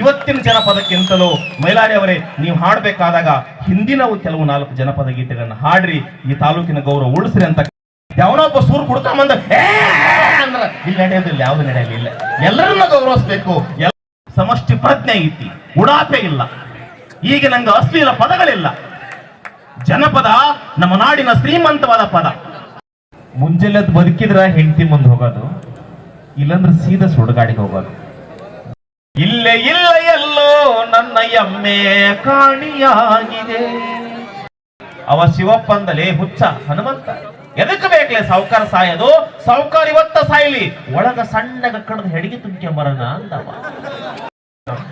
ಇವತ್ತಿನ ಜನಪದಕ್ಕಿಂತಲೂ ಮೈಲಾರಿ ಅವರೇ, ನೀವು ಹಾಡಬೇಕಾದಾಗ ಹಿಂದಿನ ಕೆಲವು ನಾಲ್ಕು ಜನಪದ ಗೀತೆಗಳನ್ನು ಹಾಡ್ರಿ, ಈ ತಾಲೂಕಿನ ಗೌರವ ಉಳಿಸ್ರಿ ಅಂತ ಯಾವನೊಬ್ಬ ಸೂರು ಕುಡ್ಕೊಂಬಂದ ಅಂದ್ರ, ಇಲ್ಲಿ ನಡೆಯೋದಿಲ್ಲ, ಯಾವ್ದು ನಡೆಯಲಿಲ್ಲ ಎಲ್ಲರನ್ನ ಗೌರವಿಸ್ಬೇಕು, ಎಲ್ಲ ಸಮಷ್ಟಿ ಪ್ರಜ್ಞೆ ಐತಿ, ಉಡಾಪೆ ಇಲ್ಲ. ಈಗ ನಂಗೆ ಅಶ್ಲೀಲ ಪದಗಳಿಲ್ಲ. ಜನಪದ ನಮ್ಮ ನಾಡಿನ ಶ್ರೀಮಂತವಾದ ಪದ. ಮುಂಜಾನೆದ್ ಬದುಕಿದ್ರ ಹೆಂಡತಿ ಮುಂದೆ ಹೋಗೋದು, ಇಲ್ಲಂದ್ರೆ ಸೀದಾ ಸುಡುಗಾಡಿಗೆ ಹೋಗೋದು. ಇಲ್ಲೇ ಇಲ್ಲ ಎಲ್ಲೋ ನನ್ನ ಎಮ್ಮೆ ಕಾಣಿಯಾಗಿದೆ. ಅವ ಶಿವಪ್ಪಂದಲೇ ಹುಚ್ಚ, ಹನುಮಂತ. ಎದಕ್ಕೆ ಬೇಕಲೇ ಸಾವುಕಾರ ಸಾಯೋದು? ಸಾವುಕಾರ ಇವತ್ತ ಸಾಯ್ಲಿ. ಒಳಗ ಸಣ್ಣಗ ಕಡದ ಹೆಡಿಗೆ ತುಂಬ್ಕೊಂಬರನ ಅಂದವ.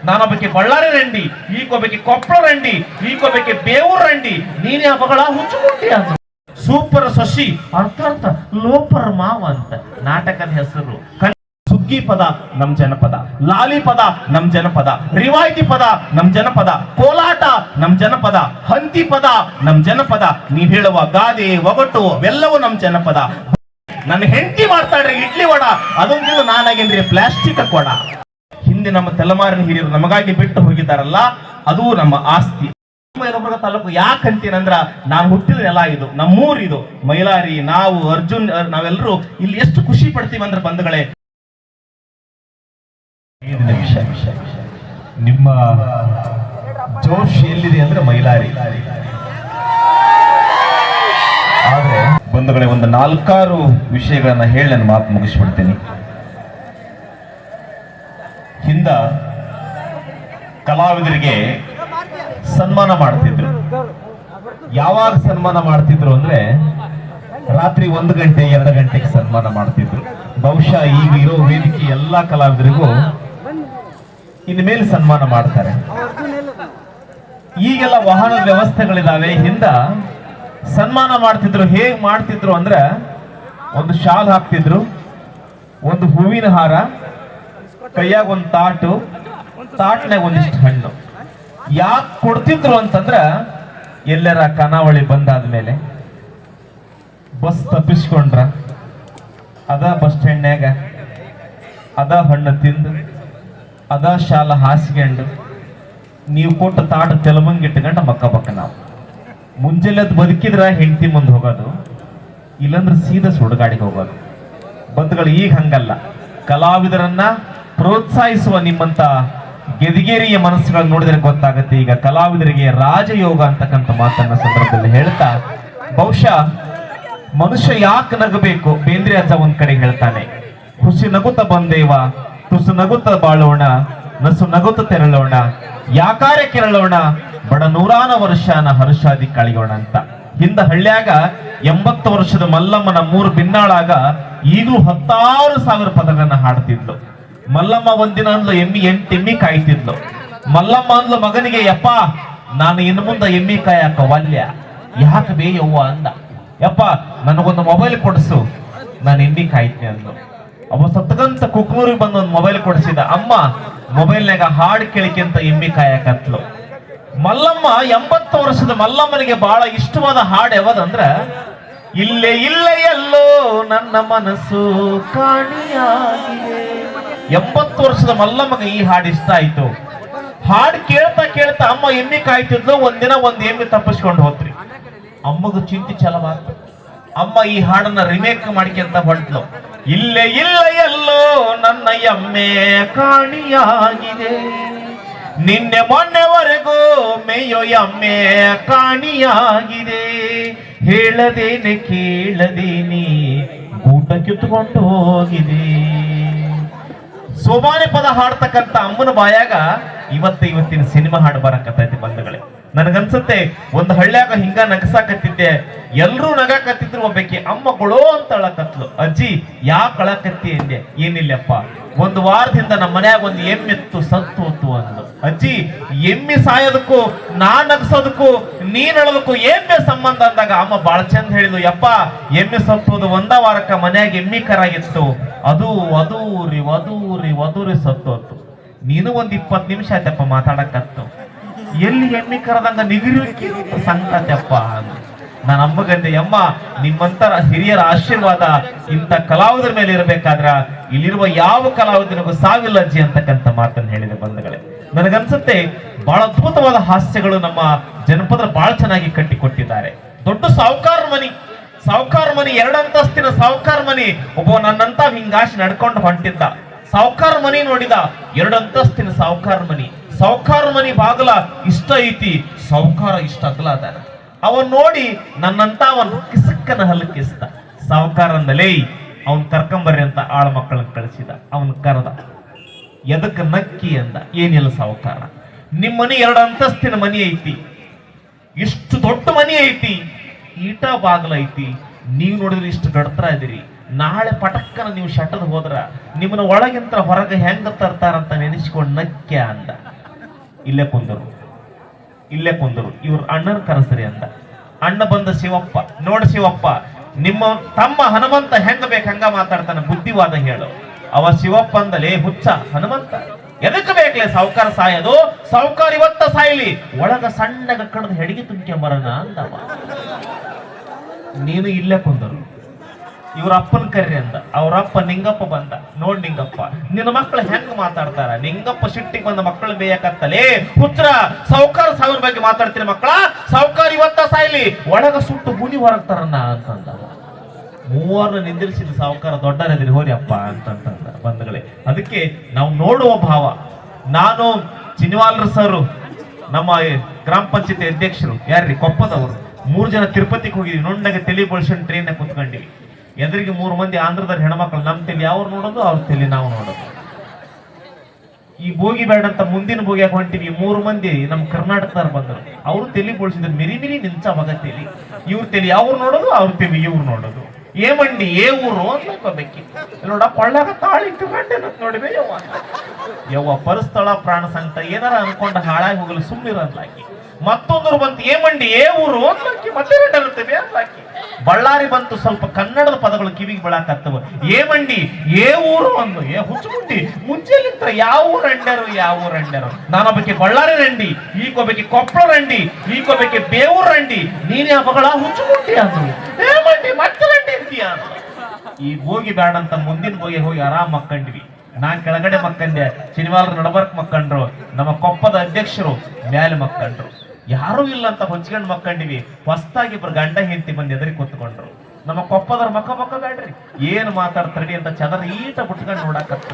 ನಾನೊಬ್ಬಕ್ಕೆ ಬಳ್ಳಾರಿ ರಂಡಿ ಈಗೊಬ್ಬಕ್ಕೆ ಕೊಪ್ಪಳ ರಂಡಿ ಈಗೊಬ್ಬಕ್ಕೆ ಬೇವೂರು ರಂಡಿ. ನೀನೇ ಮಗಳ ಹುಚ್ಚುಕೊಂಡಿ ಅಂತ ಸೂಪರ್ ಶಶಿ ಅರ್ಥ ಲೋಪರ್ ಮಾವ ಅಂತ. ನಾಟಕದ ಹೆಸರು. ಸುಗ್ಗಿ ಪದ, ನಮ್ ಜನಪದ. ಲಾಲಿ ಪದ, ನಮ್ ಜನಪದ. ರಿವಾಯಿತಿ ಪದ, ನಮ್ ಜನಪದ. ಕೋಲಾಟ, ನಮ್ ಜನಪದ. ಹಂತಿ ಪದ, ನಮ್ ಜನಪದ. ನೀವ್ ಹೇಳುವ ಗಾದೆ, ಒಗಟು, ಅವೆಲ್ಲವೂ ನಮ್ ಜನಪದ. ನನ್ನ ಹೆಂಡತಿ ಮಾಡ್ತಾಳ್ರಿ ಇಡ್ಲಿ ವಡ. ಅದೊಂದು ನಾನಾಗೇನ್ರಿ, ಪ್ಲಾಸ್ಟಿಕ್ ಕೊಡ. ಹಿಂದೆ ನಮ್ಮ ತಲೆಮಾರಿನ ಹಿರಿಯರು ನಮಗಾಗಿ ಬಿಟ್ಟು ಹೋಗಿದ್ದಾರಲ್ಲ, ಅದು ನಮ್ಮ ಆಸ್ತಿ. ಯಲಬುರ್ಗ ತಾಲೂಕು ಯಾಕೆ ಅಂತೀನಂದ್ರ, ನಾನು ಹುಟ್ಟಿದ ನೆಲ ಇದು, ನಮ್ಮೂರಿದು. ಮೈಲಾರಿ, ನಾವು, ಅರ್ಜುನ್ ನಾವೆಲ್ಲರೂ ಇಲ್ಲಿ ಎಷ್ಟು ಖುಷಿ ಪಡ್ತೀವಿ ಅಂದ್ರೆ ಬಂಧುಗಳೇ. ಐದು ನಿಮಿಷ ನಿಮ್ಮ ಜೋಶ್ ಎಲ್ಲಿದೆ ಅಂದ್ರೆ ಮೈಲಾರಿ. ಆದ್ರೆ ಬಂಧುಗಳೇ, ಒಂದು ನಾಲ್ಕಾರು ವಿಷಯಗಳನ್ನ ಹೇಳಿ ನನ್ನ ಮಾತು ಮುಗಿಸ್ಬಿಡ್ತೀನಿ. ಹಿಂದ ಕಲಾವಿದರಿಗೆ ಸನ್ಮಾನ ಮಾಡ್ತಿದ್ರು. ಯಾವಾಗ ಸನ್ಮಾನ ಮಾಡ್ತಿದ್ರು ಅಂದ್ರೆ ರಾತ್ರಿ ಒಂದು ಗಂಟೆ, ಎರಡು ಗಂಟೆಗೆ ಸನ್ಮಾನ ಮಾಡ್ತಿದ್ರು. ಬಹುಶಃ ಈಗ ಇರೋ ವೇದಿಕೆ ಎಲ್ಲಾ ಕಲಾವಿದರಿಗೂ ಇನ್ನು ಮೇಲೆ ಸನ್ಮಾನ ಮಾಡ್ತಾರೆ. ಈಗೆಲ್ಲ ವಾಹನದ ವ್ಯವಸ್ಥೆಗಳಿದಾವೆ. ಹಿಂದ ಸನ್ಮಾನ ಮಾಡ್ತಿದ್ರು. ಹೇಗ್ ಮಾಡ್ತಿದ್ರು ಅಂದ್ರೆ ಒಂದು ಶಾಲ್ ಹಾಕ್ತಿದ್ರು, ಒಂದು ಹೂವಿನ ಹಾರ, ಕೈಯಾಗ ಒಂದು ತಾಟು ತಾಟ್ನಾಗ ಒಂದಿಷ್ಟು ಹಣ್ಣು. ಯಾಕೆ ಕೊಡ್ತಿದ್ರು ಅಂತಂದ್ರ ಎಲ್ಲರ ಕನಾವಳಿ ಬಂದಾದ್ಮೇಲೆ ಬಸ್ ತಪ್ಪಿಸ್ಕೊಂಡ್ರ. ಅದ ಬಸ್ ಸ್ಟ್ಯಾಂಡ್ನ್ಯಾಗ, ಅದ ಹಣ್ಣು ತಿಂದು ಅದ ಶಾಲ ಹಾಸ್ಕೊಂಡು ನೀವು ಕೊಟ್ಟ ತಾಟ ತೆಲಮಂಗ್ ಇಟ್ಟುಕೊಂಡು ಮಕ್ಕ ಬಕ್ಕ ನಾವು. ಮುಂಜಾನೆದ್ ಬದುಕಿದ್ರ ಹೆಂಡತಿ ಮುಂದೆ ಹೋಗೋದು, ಇಲ್ಲಂದ್ರೆ ಸೀದಾ ಸುಡುಗಾಡಿಗೆ ಹೋಗೋದು. ಬಂಧುಗಳು ಈಗ ಹಂಗಲ್ಲ. ಕಲಾವಿದರನ್ನ ಪ್ರೋತ್ಸಾಹಿಸುವ ನಿಮ್ಮಂತ ಗೆದಿಗೇರಿಯ ಮನಸ್ಸುಗಳನ್ನ ನೋಡಿದ್ರೆ ಗೊತ್ತಾಗುತ್ತೆ. ಈಗ ಕಲಾವಿದರಿಗೆ ರಾಜಯೋಗ ಅಂತಕ್ಕಂಥ ಮಾತನ್ನ ಸಂದರ್ಭದಲ್ಲಿ ಹೇಳ್ತಾ, ಬಹುಶಃ ಮನುಷ್ಯ ಯಾಕೆ ನಗಬೇಕು? ಬೇಂದ್ರೆ ಅಜ್ಜ ಒಂದ್ ಕಡೆ ಹೇಳ್ತಾನೆ, ಹುಸಿ ನಗುತ್ತ ಬಂದೇವ? ತುಸು ನಗುತ್ತ ಬಾಳೋಣ, ನಸು ನಗುತ್ತ ತೆರಳೋಣ, ಯಾಕಾರೆ ಕೆರಳೋಣ, ಬಡ ನೂರಾನ ವರ್ಷನ ಹರ್ಷಾದಿ ಕಳೆಯೋಣ ಅಂತ. ಹಿಂದ ಹಳ್ಳ್ಯಾಗ ಎಂಬತ್ತು ವರ್ಷದ ಮಲ್ಲಮ್ಮನ ಮೂರು ಬಿನ್ನಾಳಾಗ ಈಗಲೂ ಹತ್ತಾರು ಸಾವಿರ ಪದಗಳನ್ನ ಹಾಡ್ತಿದ್ಲು. ಮಲ್ಲಮ್ಮ ಒಂದಿನ ಅಂದ್ಲು, ಎಮ್ಮಿ ಎಂಟು ಎಮ್ಮಿ ಕಾಯ್ತಿದ್ಲು. ಮಲ್ಲಮ್ಮ ಅಂದ್ಲು, ಮಗನಿಗೆ, ಯಪ್ಪ, ನಾನು ಇನ್ನು ಮುಂದೆ ಎಮ್ಮಿ ಕಾಯಕ ವಲ್ಯ. ಯಾಕೆ ಬೇ ಯವ್ವ ಅಂದ. ಯಪ್ಪ, ನನಗೊಂದು ಮೊಬೈಲ್ ಕೊಡಿಸು. ನಾನು ಎಮ್ಮಿ ಕಾಯ್ತೀನಿ ಅಂದ್ಲು. ಅವ ಸತ್ತಗಂತ ಕುಕ್ನೂರಿಗೆ ಬಂದು ಒಂದು ಮೊಬೈಲ್ ಕೊಡಿಸಿದ. ಅಮ್ಮ ಮೊಬೈಲ್ನಾಗ ಹಾಡು ಕೇಳಿಕೆಂತ ಎಮ್ಮಿ ಕಾಯಕತ್ಲು. ಮಲ್ಲಮ್ಮ, ಎಂಬತ್ತು ವರ್ಷದ ಮಲ್ಲಮ್ಮನಿಗೆ ಬಹಳ ಇಷ್ಟವಾದ ಹಾಡು ಯಾವ್ದಂದ್ರ, ಇಲ್ಲೇ ಇಲ್ಲೇ ಎಲ್ಲೋ ನನ್ನ ಮನಸ್ಸು ಕಾಣಿಯಾಗಿದೆ. ಎಂಬತ್ತು ವರ್ಷದ ಮಲ್ಲಮ್ಮಗೆ ಈ ಹಾಡು ಇಷ್ಟ ಆಯ್ತು. ಹಾಡು ಕೇಳ್ತಾ ಕೇಳ್ತಾ ಅಮ್ಮ ಎಮ್ಮಿ ಕಾಯ್ತಿದ್ಲು. ಒಂದಿನ ಒಂದ್ ಎಮ್ಮಿ ತಪ್ಪಿಸ್ಕೊಂಡು ಹೋತ್ರಿ. ಅಮ್ಮಗ ಚಿಂತೆ ಚಲವಾತು ಅಮ್ಮ ಈ ಹಾಡನ್ನ ರಿಮೇಕ್ ಮಾಡ್ಕೊಂತ ಹೊಂಟ್ಲು. ಇಲ್ಲೇ, ಇಲ್ಲ ಎಲ್ಲೋ ನನ್ನ ಎಮ್ಮೆ ಕಾಣಿಯಾಗಿದೆ. ನಿನ್ನೆ ಮೊನ್ನೆವರೆಗೂ ಮೇಯೋ ಎಮ್ಮೆ ಕಾಣಿಯಾಗಿದೆ. ಹೇಳದೇನೆ, ಕೇಳದೇನಿ ಊಟ ಕಿತ್ತುಕೊಂಡು ಹೋಗಿದೆ. ಸೋಮಾನೆ ಪದ ಹಾಡ್ತಕ್ಕಂತ ಅಮ್ಮನ ಬಾಯಾಗ ಇವತ್ತು ಇವತ್ತಿನ ಸಿನಿಮಾ ಹಾಡು ಬರಕತ್ತೈತಿ ಬಂಧುಗಳೇ. ನನಗನ್ಸುತ್ತೆ, ಒಂದು ಹಳ್ಳ್ಯಾಗ ಹಿಂಗ ನಗಸಾಕತ್ತಿದ್ದೆ ಎಲ್ಲರೂ ನಗಾಕತ್ತಿದ್ರು ಒಬ್ಬಾಕಿ ಕೊಡೋ ಅಂತ ಅಳಕತ್ಲು ಅಜ್ಜಿ ಯಾಕೆ ಅಳಕತ್ತಿ ಅಂದೆ, ಏನಿಲ್ಲಪ್ಪ, ಒಂದು ವಾರದಿಂದ ನಮ್ಮ ಮನ್ಯಾಗ ಒಂದು ಎಮ್ಮಿತ್ತು ಸತ್ತು ಹೊತ್ತು ಅಂದ್ಲು. ಅಜ್ಜಿ, ಎಮ್ಮಿ ಸಾಯೋದಕ್ಕೂ, ನಾ ನಗಸೋದಕ್ಕೂ, ನೀನ್ ಅಳೋದಕ್ಕೂ ಎಮ್ಮೆ ಸಂಬಂಧ ಅಂದಾಗ ಅಮ್ಮ ಬಾಳ ಚಂದ ಹೇಳಿದ್ಲು, ಯಪ್ಪ, ಎಮ್ಮೆ ಸತ್ತೋದು ಒಂದ ವಾರಕ್ಕ ಮನ್ಯಾಗ ಎಮ್ಮಿ ಕರಾಗಿತ್ತು ಅದು ವದೂರಿ ವದೂರಿ ಸತ್ತು ಹೊತ್ತು ನೀನು ಒಂದ್ ಇಪ್ಪತ್ತು ನಿಮಿಷ ಆಯ್ತಪ್ಪ ಮಾತಾಡಕತ್ತು. ಎಲ್ಲಿ ಎಮ್ಮಿ ಕರದಂಗ ನಿಗಿರಿ ಸಂತತೆಪ್ಪ. ನಾನು ಅಮ್ಮಗಂದೆ ಅಮ್ಮ ನಿಮ್ಮಂತರ ಹಿರಿಯರ ಆಶೀರ್ವಾದ ಇಂಥ ಕಲಾವಿದರ ಮೇಲೆ ಇರಬೇಕಾದ್ರ ಇಲ್ಲಿರುವ ಯಾವ ಕಲಾವಿದನಿಗೂ ಸಾವಿಲ್ಲ ಅಜ್ಜಿ ಅಂತಕ್ಕಂಥ ಮಾತನ್ನು ಹೇಳಿದೆ ಬಂಧುಗಳೇ. ನನಗನ್ಸುತ್ತೆ ಬಹಳ ಅದ್ಭುತವಾದ ಹಾಸ್ಯಗಳು ನಮ್ಮ ಜನಪದ ಬಹಳ ಚೆನ್ನಾಗಿ ಕಟ್ಟಿಕೊಟ್ಟಿದ್ದಾರೆ. ದೊಡ್ಡ ಸಾವುಕಾರ ಮನಿ. ಸಾವುಕಾರ ಮನಿ ಎರಡಂತಸ್ತಿನ ಸಾವುಕಾರ ಮನಿ. ಒಬ್ಬ ನನ್ನಂತ ಹಿಂಗಾಶಿ ನಡ್ಕೊಂಡು ಹೊಂಟಿದ್ದ. ಸಾವುಕಾರ ಮನಿ ನೋಡಿದ ಎರಡಂತಸ್ತಿನ ಸಾಹುಕಾರ ಮನಿ. ಸಾವುಕಾರ ಮನಿ ಬಾಗಲ ಇಷ್ಟ ಐತಿ, ಸಾವುಕಾರ ಇಷ್ಟ ಅಗಲ ಅದ ಅವನ್ ನೋಡಿ ನನ್ನಂತ ಅವನ್ ಕಿಸಕ್ಕನ ಹಲಕಿಸ್ದ ಸಾವುಕಾರ ಅಂದಲೇ, ಅವನ್ ಕರ್ಕೊಂಬರ್ರಿ ಅಂತ ಆಳ ಮಕ್ಕಳನ್ನ ಕಳಿಸಿದ. ಅವನ್ ಕರೆದ. ಎದಕ್ಕೆ ನಕ್ಕಿ ಅಂದ, ಏನಿಲ್ಲ ಸಾವುಕಾರ. ನಿಮ್ ಮನೆ ಎರಡು ಅಂತಸ್ತಿನ ಮನಿ ಐತಿ. ಇಷ್ಟು ದೊಡ್ಡ ಮನಿ ಐತಿ, ಈಟ ಬಾಗಲ ಐತಿ. ನೀವ್ ನೋಡಿದ್ರೆ ಇಷ್ಟು ಗಡತ್ರ ಇದೀರಿ ನಾಳೆ ಪಟಕ್ಕನ ನೀವು ಶಟದ್ ಹೋದ್ರ, ನಿಮ್ಮನ್ನ ಒಳಗಿಂತ ಹೊರಗೆ ಹೆಂಗ ತರ್ತಾರಂತ ನೆನೆಸ್ಕೊಂಡು ನಕ್ಕೆ ಅಂದ. ಇಲ್ಲೇ ಕುಂದರು. ಇಲ್ಲೇ ಕುಂದರು. ಇವ್ರ ಅಣ್ಣನ ಕರೆಸ್ರಿ ಅಂತ. ಅಣ್ಣ ಬಂದ ಶಿವಪ್ಪ, ನೋಡ ಶಿವಪ್ಪ, ನಿಮ್ಮ ತಮ್ಮ ಹನುಮಂತ ಹೆಂಗ ಬೇಕು ಹಂಗ ಮಾತಾಡ್ತಾನೆ, ಬುದ್ಧಿವಾದ ಹೇಳು. ಅವ ಶಿವಪ್ಪ ಅಂದಲೇ, ಹುಚ್ಚ, ಹನುಮಂತ. ಎದಕ್ಕೆ ಬೇಕಲೆ ಸಾವುಕಾರ ಸಾಯೋದು? ಸಾವುಕಾರ ಇವತ್ತ ಸಾಯಲಿ. ಒಳಗ ಸಣ್ಣಗ ಕಣದ ಹೆಡಿಗೆ ತುಂಬ್ಕೊಂಬರನ ಅಂದವ. ನೀನು ಇಲ್ಲೇ ಕುಂದರು. ಇವ್ರ ಅಪ್ಪನ ಕರ್ರಿ ಅಂದ, ಅವ್ರ ನಿಂಗಪ್ಪ ಬಂದ. ನೋಡ್ ನಿಂಗಪ್ಪ, ನಿನ್ನ ಮಕ್ಕಳು ಹೆಂಗ್ ಮಾತಾಡ್ತಾರ? ನಿಂಗಪ್ಪ ಸಿಟ್ಟಿಗೆ ಬಂದ ಮಕ್ಕಳು ಬೇಯಕತ್ತಲೇ? ಪುತ್ರ ಸಾವುಕಾರ ಸಾವಿರ ಬಗ್ಗೆ ಮಾತಾಡ್ತೀರಿ ಮಕ್ಕಳ? ಸಾವುಕಾರ ಇವತ್ತ ಸಾಯ್ಲಿ. ಒಳಗ ಸುಟ್ಟು ಗುಣಿ ಹೊರಗ್ತಾರನ್ನ ಅಂತಂದ. ಮೂವರನ್ನ ನಿಂದಿರಿಸಿದ ಸಾವುಕಾರ ದೊಡ್ಡರದಿರಿ ಹೋರಿ ಅಪ್ಪ ಅಂತಂತಂದ ಬಂಧುಗಳೇ. ಅದಕ್ಕೆ ನಾವು ನೋಡುವ ಭಾವ. ನಾನು ಚಿನ್ವಾಲ್ರ ಸರ್, ನಮ್ಮ ಗ್ರಾಮ ಪಂಚಾಯತಿ ಅಧ್ಯಕ್ಷರು, ಯಾರ್ರಿ ಕೊಪ್ಪದವರು, ಮೂರು ಜನ ತಿರುಪತಿಗೆ ಹೋಗಿದ್ವಿ, ನುಣ್ಣಗೆ ತಲೆ ಬಳಸ್ಕೊಂಡು ಟ್ರೈನ್ ಕುತ್ಕೊಂಡಿವಿ. ಎದುರಿಗೆ ಮೂರು ಮಂದಿ ಆಂಧ್ರದಲ್ಲಿ ಹೆಣ್ಮಕ್ಳು ನಮ್ಮ ತಲೆ ಅವ್ರು ನೋಡೋದು, ಅವ್ರ ತಲೆ ನಾವು ನೋಡೋದು. ಈ ಬೋಗಿ ಬೇಡ ಅಂತ ಮುಂದಿನ ಬೋಗಿಯಾಗ ಹೊಂಟಿವಿ? ಮೂರು ಮಂದಿ ನಮ್ಮ ಕರ್ನಾಟಕದವ್ರು ಬಂದರು. ಅವ್ರು ತಲೆ ಬೋಳ್ಸಿದ್ರು ಮಿರಿ ಮಿರಿ ನಿಂಚ ಮಗ ತಲೆ. ಇವ್ರ ತಲೆ ಅವ್ರು ನೋಡೋದು, ಅವ್ರ ತಲೆ ಇವ್ರು ನೋಡೋದು. ಏ ಮಂಡಿ, ಏ ಊರು ಅನ್ಕೋಬೇಕಿ ನೋಡಪ್ಪ ಕೊಳ್ಳಾಗ ತಾಳಿ ಇಟ್ಟುಕೊಂಡೆ ನೋಡಿವೆ ಯವ್ವ. ಯವ್ವ, ಪರಸ್ಥಳ, ಪ್ರಾಣ ಸಂಕಟ, ಏನಾರ ಅನ್ಕೊಂಡ ಹಾಳಾಗಿ ಹೋಗಲು ಸುಮ್ಮನಿರಲ್ಲಾಕಿ ಮತ್ತೊಂದರು ಬಂತು, ಏ ಮಂಡಿ, ಏ ಊರು ಅನ್ಲಾಕಿ. ಮತ್ತೆ ಅಂತ ಅನ್ಲಾಕಿ. ಬಳ್ಳಾರಿ ಬಂತು ಸ್ವಲ್ಪ ಕನ್ನಡದ ಪದಗಳು ಕಿವಿಗೆ ಬೀಳಾಕತ್ತವ. ಏ ಮಂಡಿ, ಏ ಊರು ಅಂದು, ಏ ಹುಚ್ಚುಗುಂಡಿ ಮುಂಚೆಲಿಂತ ಯಾವ ಊರು ಅಂಡ್ಯಾರು ಯಾವ ಊರು ಅಂಡ್ಯಾರು ನಾನೊಬ್ಬಕ್ಕೆ ಬಳ್ಳಾರಿ ರಂಡಿ, ಈಗೊಬ್ಬಕ್ಕೆ ಕೊಪ್ಪಳ ರಂಡಿ, ಈಗೊಬ್ಬಕ್ಕೆ ಬೇವೂರು ರಂಡಿ, ನೀನೇ ಹಬ್ಬಗಳ ಹುಚ್ಚುಗುಂಡಿ ಅಂದ್ರು ಏ ಮಂಡಿ, ಮತ್ತೆ ರಂಡಿ ಅಂತೀಯ. ಈ ಬೋಗಿ ಬೇಡ ಅಂತ ಮುಂದಿನ ಬೋಗಿ ಹೋಗಿ ಆರಾಮ್ ಮಕ್ಕಂಡ್ವಿ. ನಾನ್ ಕೆಳಗಡೆ ಮಕ್ಕಂಡೆ ಶನಿವಾರ ನಡಬರ್ಕ್ ಮಕ್ಕಂಡ್ರು, ನಮ್ಮ ಕೊಪ್ಪದ ಅಧ್ಯಕ್ಷರು, ಮ್ಯಾಲೆ ಮಕ್ಕಂಡ್ರು. ಯಾರೂ ಇಲ್ಲ ಅಂತ ಹೊಂಚ್ಕೊಂಡು ಮಕ್ಕಂಡಿವಿ. ಹೊಸ್ತಾಗಿ ಇಬ್ರು ಗಂಡ ಹೆಂಡತಿ ಬಂದು ಎದುರಿ ಕೂತ್ಕೊಂಡ್ರು. ನಮ್ಮ ಕೊಪ್ಪದವ್ರ ಮಕ್ಕ ಮಕ್ಕ ಬೇಡ್ರಿ ಏನ್ ಮಾತಾಡ್ತಾರಡಿ ಅಂತ ಚದರ ಈಟ ಬಿಟ್ಕೊಂಡು ನೋಡಾಕತ್ತ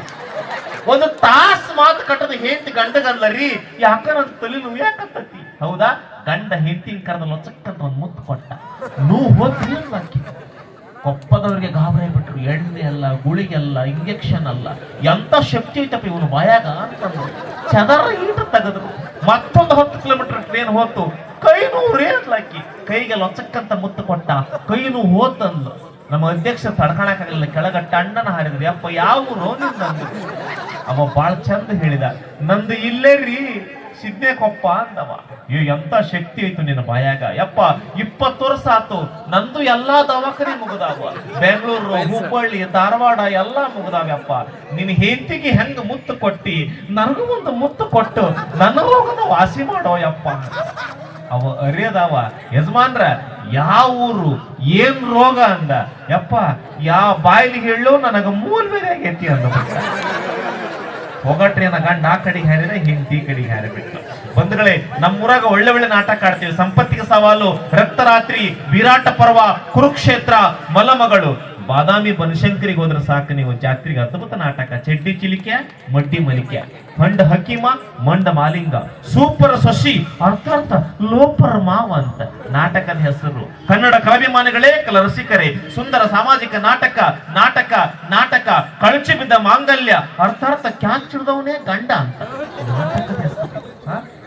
ಒಂದು ತಾಸ್ ಮಾತು ಕಟ್ಟದ ಹೆಂಡತಿ ಗಂಡಗಲ್ಲರಿ ಯಾಕ ನನ್ ತಲೆ ಯಾಕತ್ತತಿ ಹೌದಾ? ಗಂಡ ಹೆಂಡತಿ ಕರೆದ ಲೊಚಕ್ಕಂತ ಒಂದು ಮುತ್ತು ಕೊಟ್ಟ. ನೂ ಹೋದ್ರಿ ಕೊಪ್ಪದವ್ರಿಗೆ ಗಾಬರಿ ಬಿಟ್ರು ಎಣ್ಣೆ ಅಲ್ಲ, ಗುಳಿಗೆ ಅಲ್ಲ, ಇಂಜೆಕ್ಷನ್ ಅಲ್ಲ. ಎಂತ ಶಕ್ತಿ ಐತಪ್ಪ ಇವನು ಬಾಯಾಗ ಅಂತಂದ್ರು ಚದರ ಈಟ ತೆಗೆದ್ರು. ಮತ್ತೊಂದು ಹತ್ತು ಕಿಲೋಮೀಟರ್ ಟ್ರೇನ್ ಹೋತು. ಕೈನೂ ರೇತ್ಲಾಕಿ ಕೈಗೆ ಲೊಚ್ಚಕ್ಕಂತ ಮುತ್ತು ಕೊಟ್ಟ. ಕೈನೂ ಹೋತಂದು ನಮ್ಮ ಅಧ್ಯಕ್ಷ ತಡ್ಕೊಳಕಾಗಲಿಲ್ಲ ಕೆಳಗಟ್ಟ ಟಣ್ಣನ ಹಾರಿದ್ರಿ. ಅಪ್ಪ ಯಾವ ಊರು? ನಿಂದು. ಅವ ಬಾಳ ಚಂದ ಹೇಳಿದ. ನಂದು ಇಲ್ಲೇ ರೀ. ಸಿದ್ನೆ ಕೊಪ್ಪ ಅಂದವ ಅಯ್ಯೋ ಎಂತ ಶಕ್ತಿ ಆಯ್ತು ನಿನ್ನ ಬಾಯಾಗ. ಯಪ್ಪ ಇಪ್ಪತ್ತು ವರ್ಷ ಆತು. ನಂದು ಎಲ್ಲಾ ದವಾಖಾನೆ ಮುಗಿದಾವ. ಬೆಂಗಳೂರು ಹುಬ್ಬಳ್ಳಿ ಧಾರವಾಡ ಎಲ್ಲಾ ಮುಗಿದಾವ್ಯಪ್ಪ. ನಿನ್ ಹೆಂಡತಿಗೆ ಹೆಂಗ ಮುತ್ತು ಕೊಟ್ಟಿ? ನನಗೂ ಒಂದು ಮುತ್ತು ಕೊಟ್ಟು ನನ್ನ ರೋಗದ ವಾಸಿ ಮಾಡೋ ಯಪ್ಪ ಅವ ಅರಿಯದವ ಯಜಮಾನ್ರ ಯಾವ ಊರು ಏನ್ ರೋಗ ಅಂದ. ಯಪ್ಪ ಯಾವ ಬಾಯಿಲಿ ಹೇಳೋ ನನಗ ಮೂಲ ಬೇರೆ ಆಗೈತಿ ಅಂದ. ಹೋಗಟ್ರಿಯನ್ನ ಗಂಡ ಆ ಕಡೆಗೆ ಹಾರಿದ ಹೆಂಡತಿ ಕಡೆಗೆ ಹಾರಿಬಿಟ್ಟು ಬಂಧುಗಳೇ, ನಮ್ಮೂರಾಗ ಒಳ್ಳೆ ಒಳ್ಳೆ ನಾಟಕ ಆಡ್ತೀವಿ. ಸಂಪತ್ತಿಗೆ ಸವಾಲು ರಕ್ತರಾತ್ರಿ, ವಿರಾಟ ಪರ್ವ, ಕುರುಕ್ಷೇತ್ರ, ಮಲಮಗಳು. ಬಾದಾಮಿ ಬನಶಂಕರಿಗೆ ಹೋದ್ರೆ ಸಾಕು ನೀವು ಜಾತ್ರೆಗೆ ಅದ್ಭುತ ನಾಟಕ. ಚೆಡ್ಡಿ ಚಿಲಿಕೆ, ಮಡ್ಡಿ ಮಲಿಕೆ ಮಂಡ ಹಕೀಮ, ಮಂಡ ಮಾಲಿಂಗ. ಸೂಪರ್ ಶಶಿ ಅರ್ಥಾರ್ಥ ಲೋಪರ್ ಮಾವ ಅಂತ. ನಾಟಕದ ಹೆಸರು. ಕನ್ನಡ ಕಲಾಭಿಮಾನಿಗಳೇ, ಕಲ ರಸಿಕರೇ. ಸುಂದರ ಸಾಮಾಜಿಕ ನಾಟಕ ನಾಟಕ ನಾಟಕ. ಕಳಚಿ ಬಿದ್ದ ಮಾಂಗಲ್ಯ. ಅರ್ಥಾರ್ಥ ಹಿಡಿದವನೇ ಗಂಡ ಅಂತ. ಹ?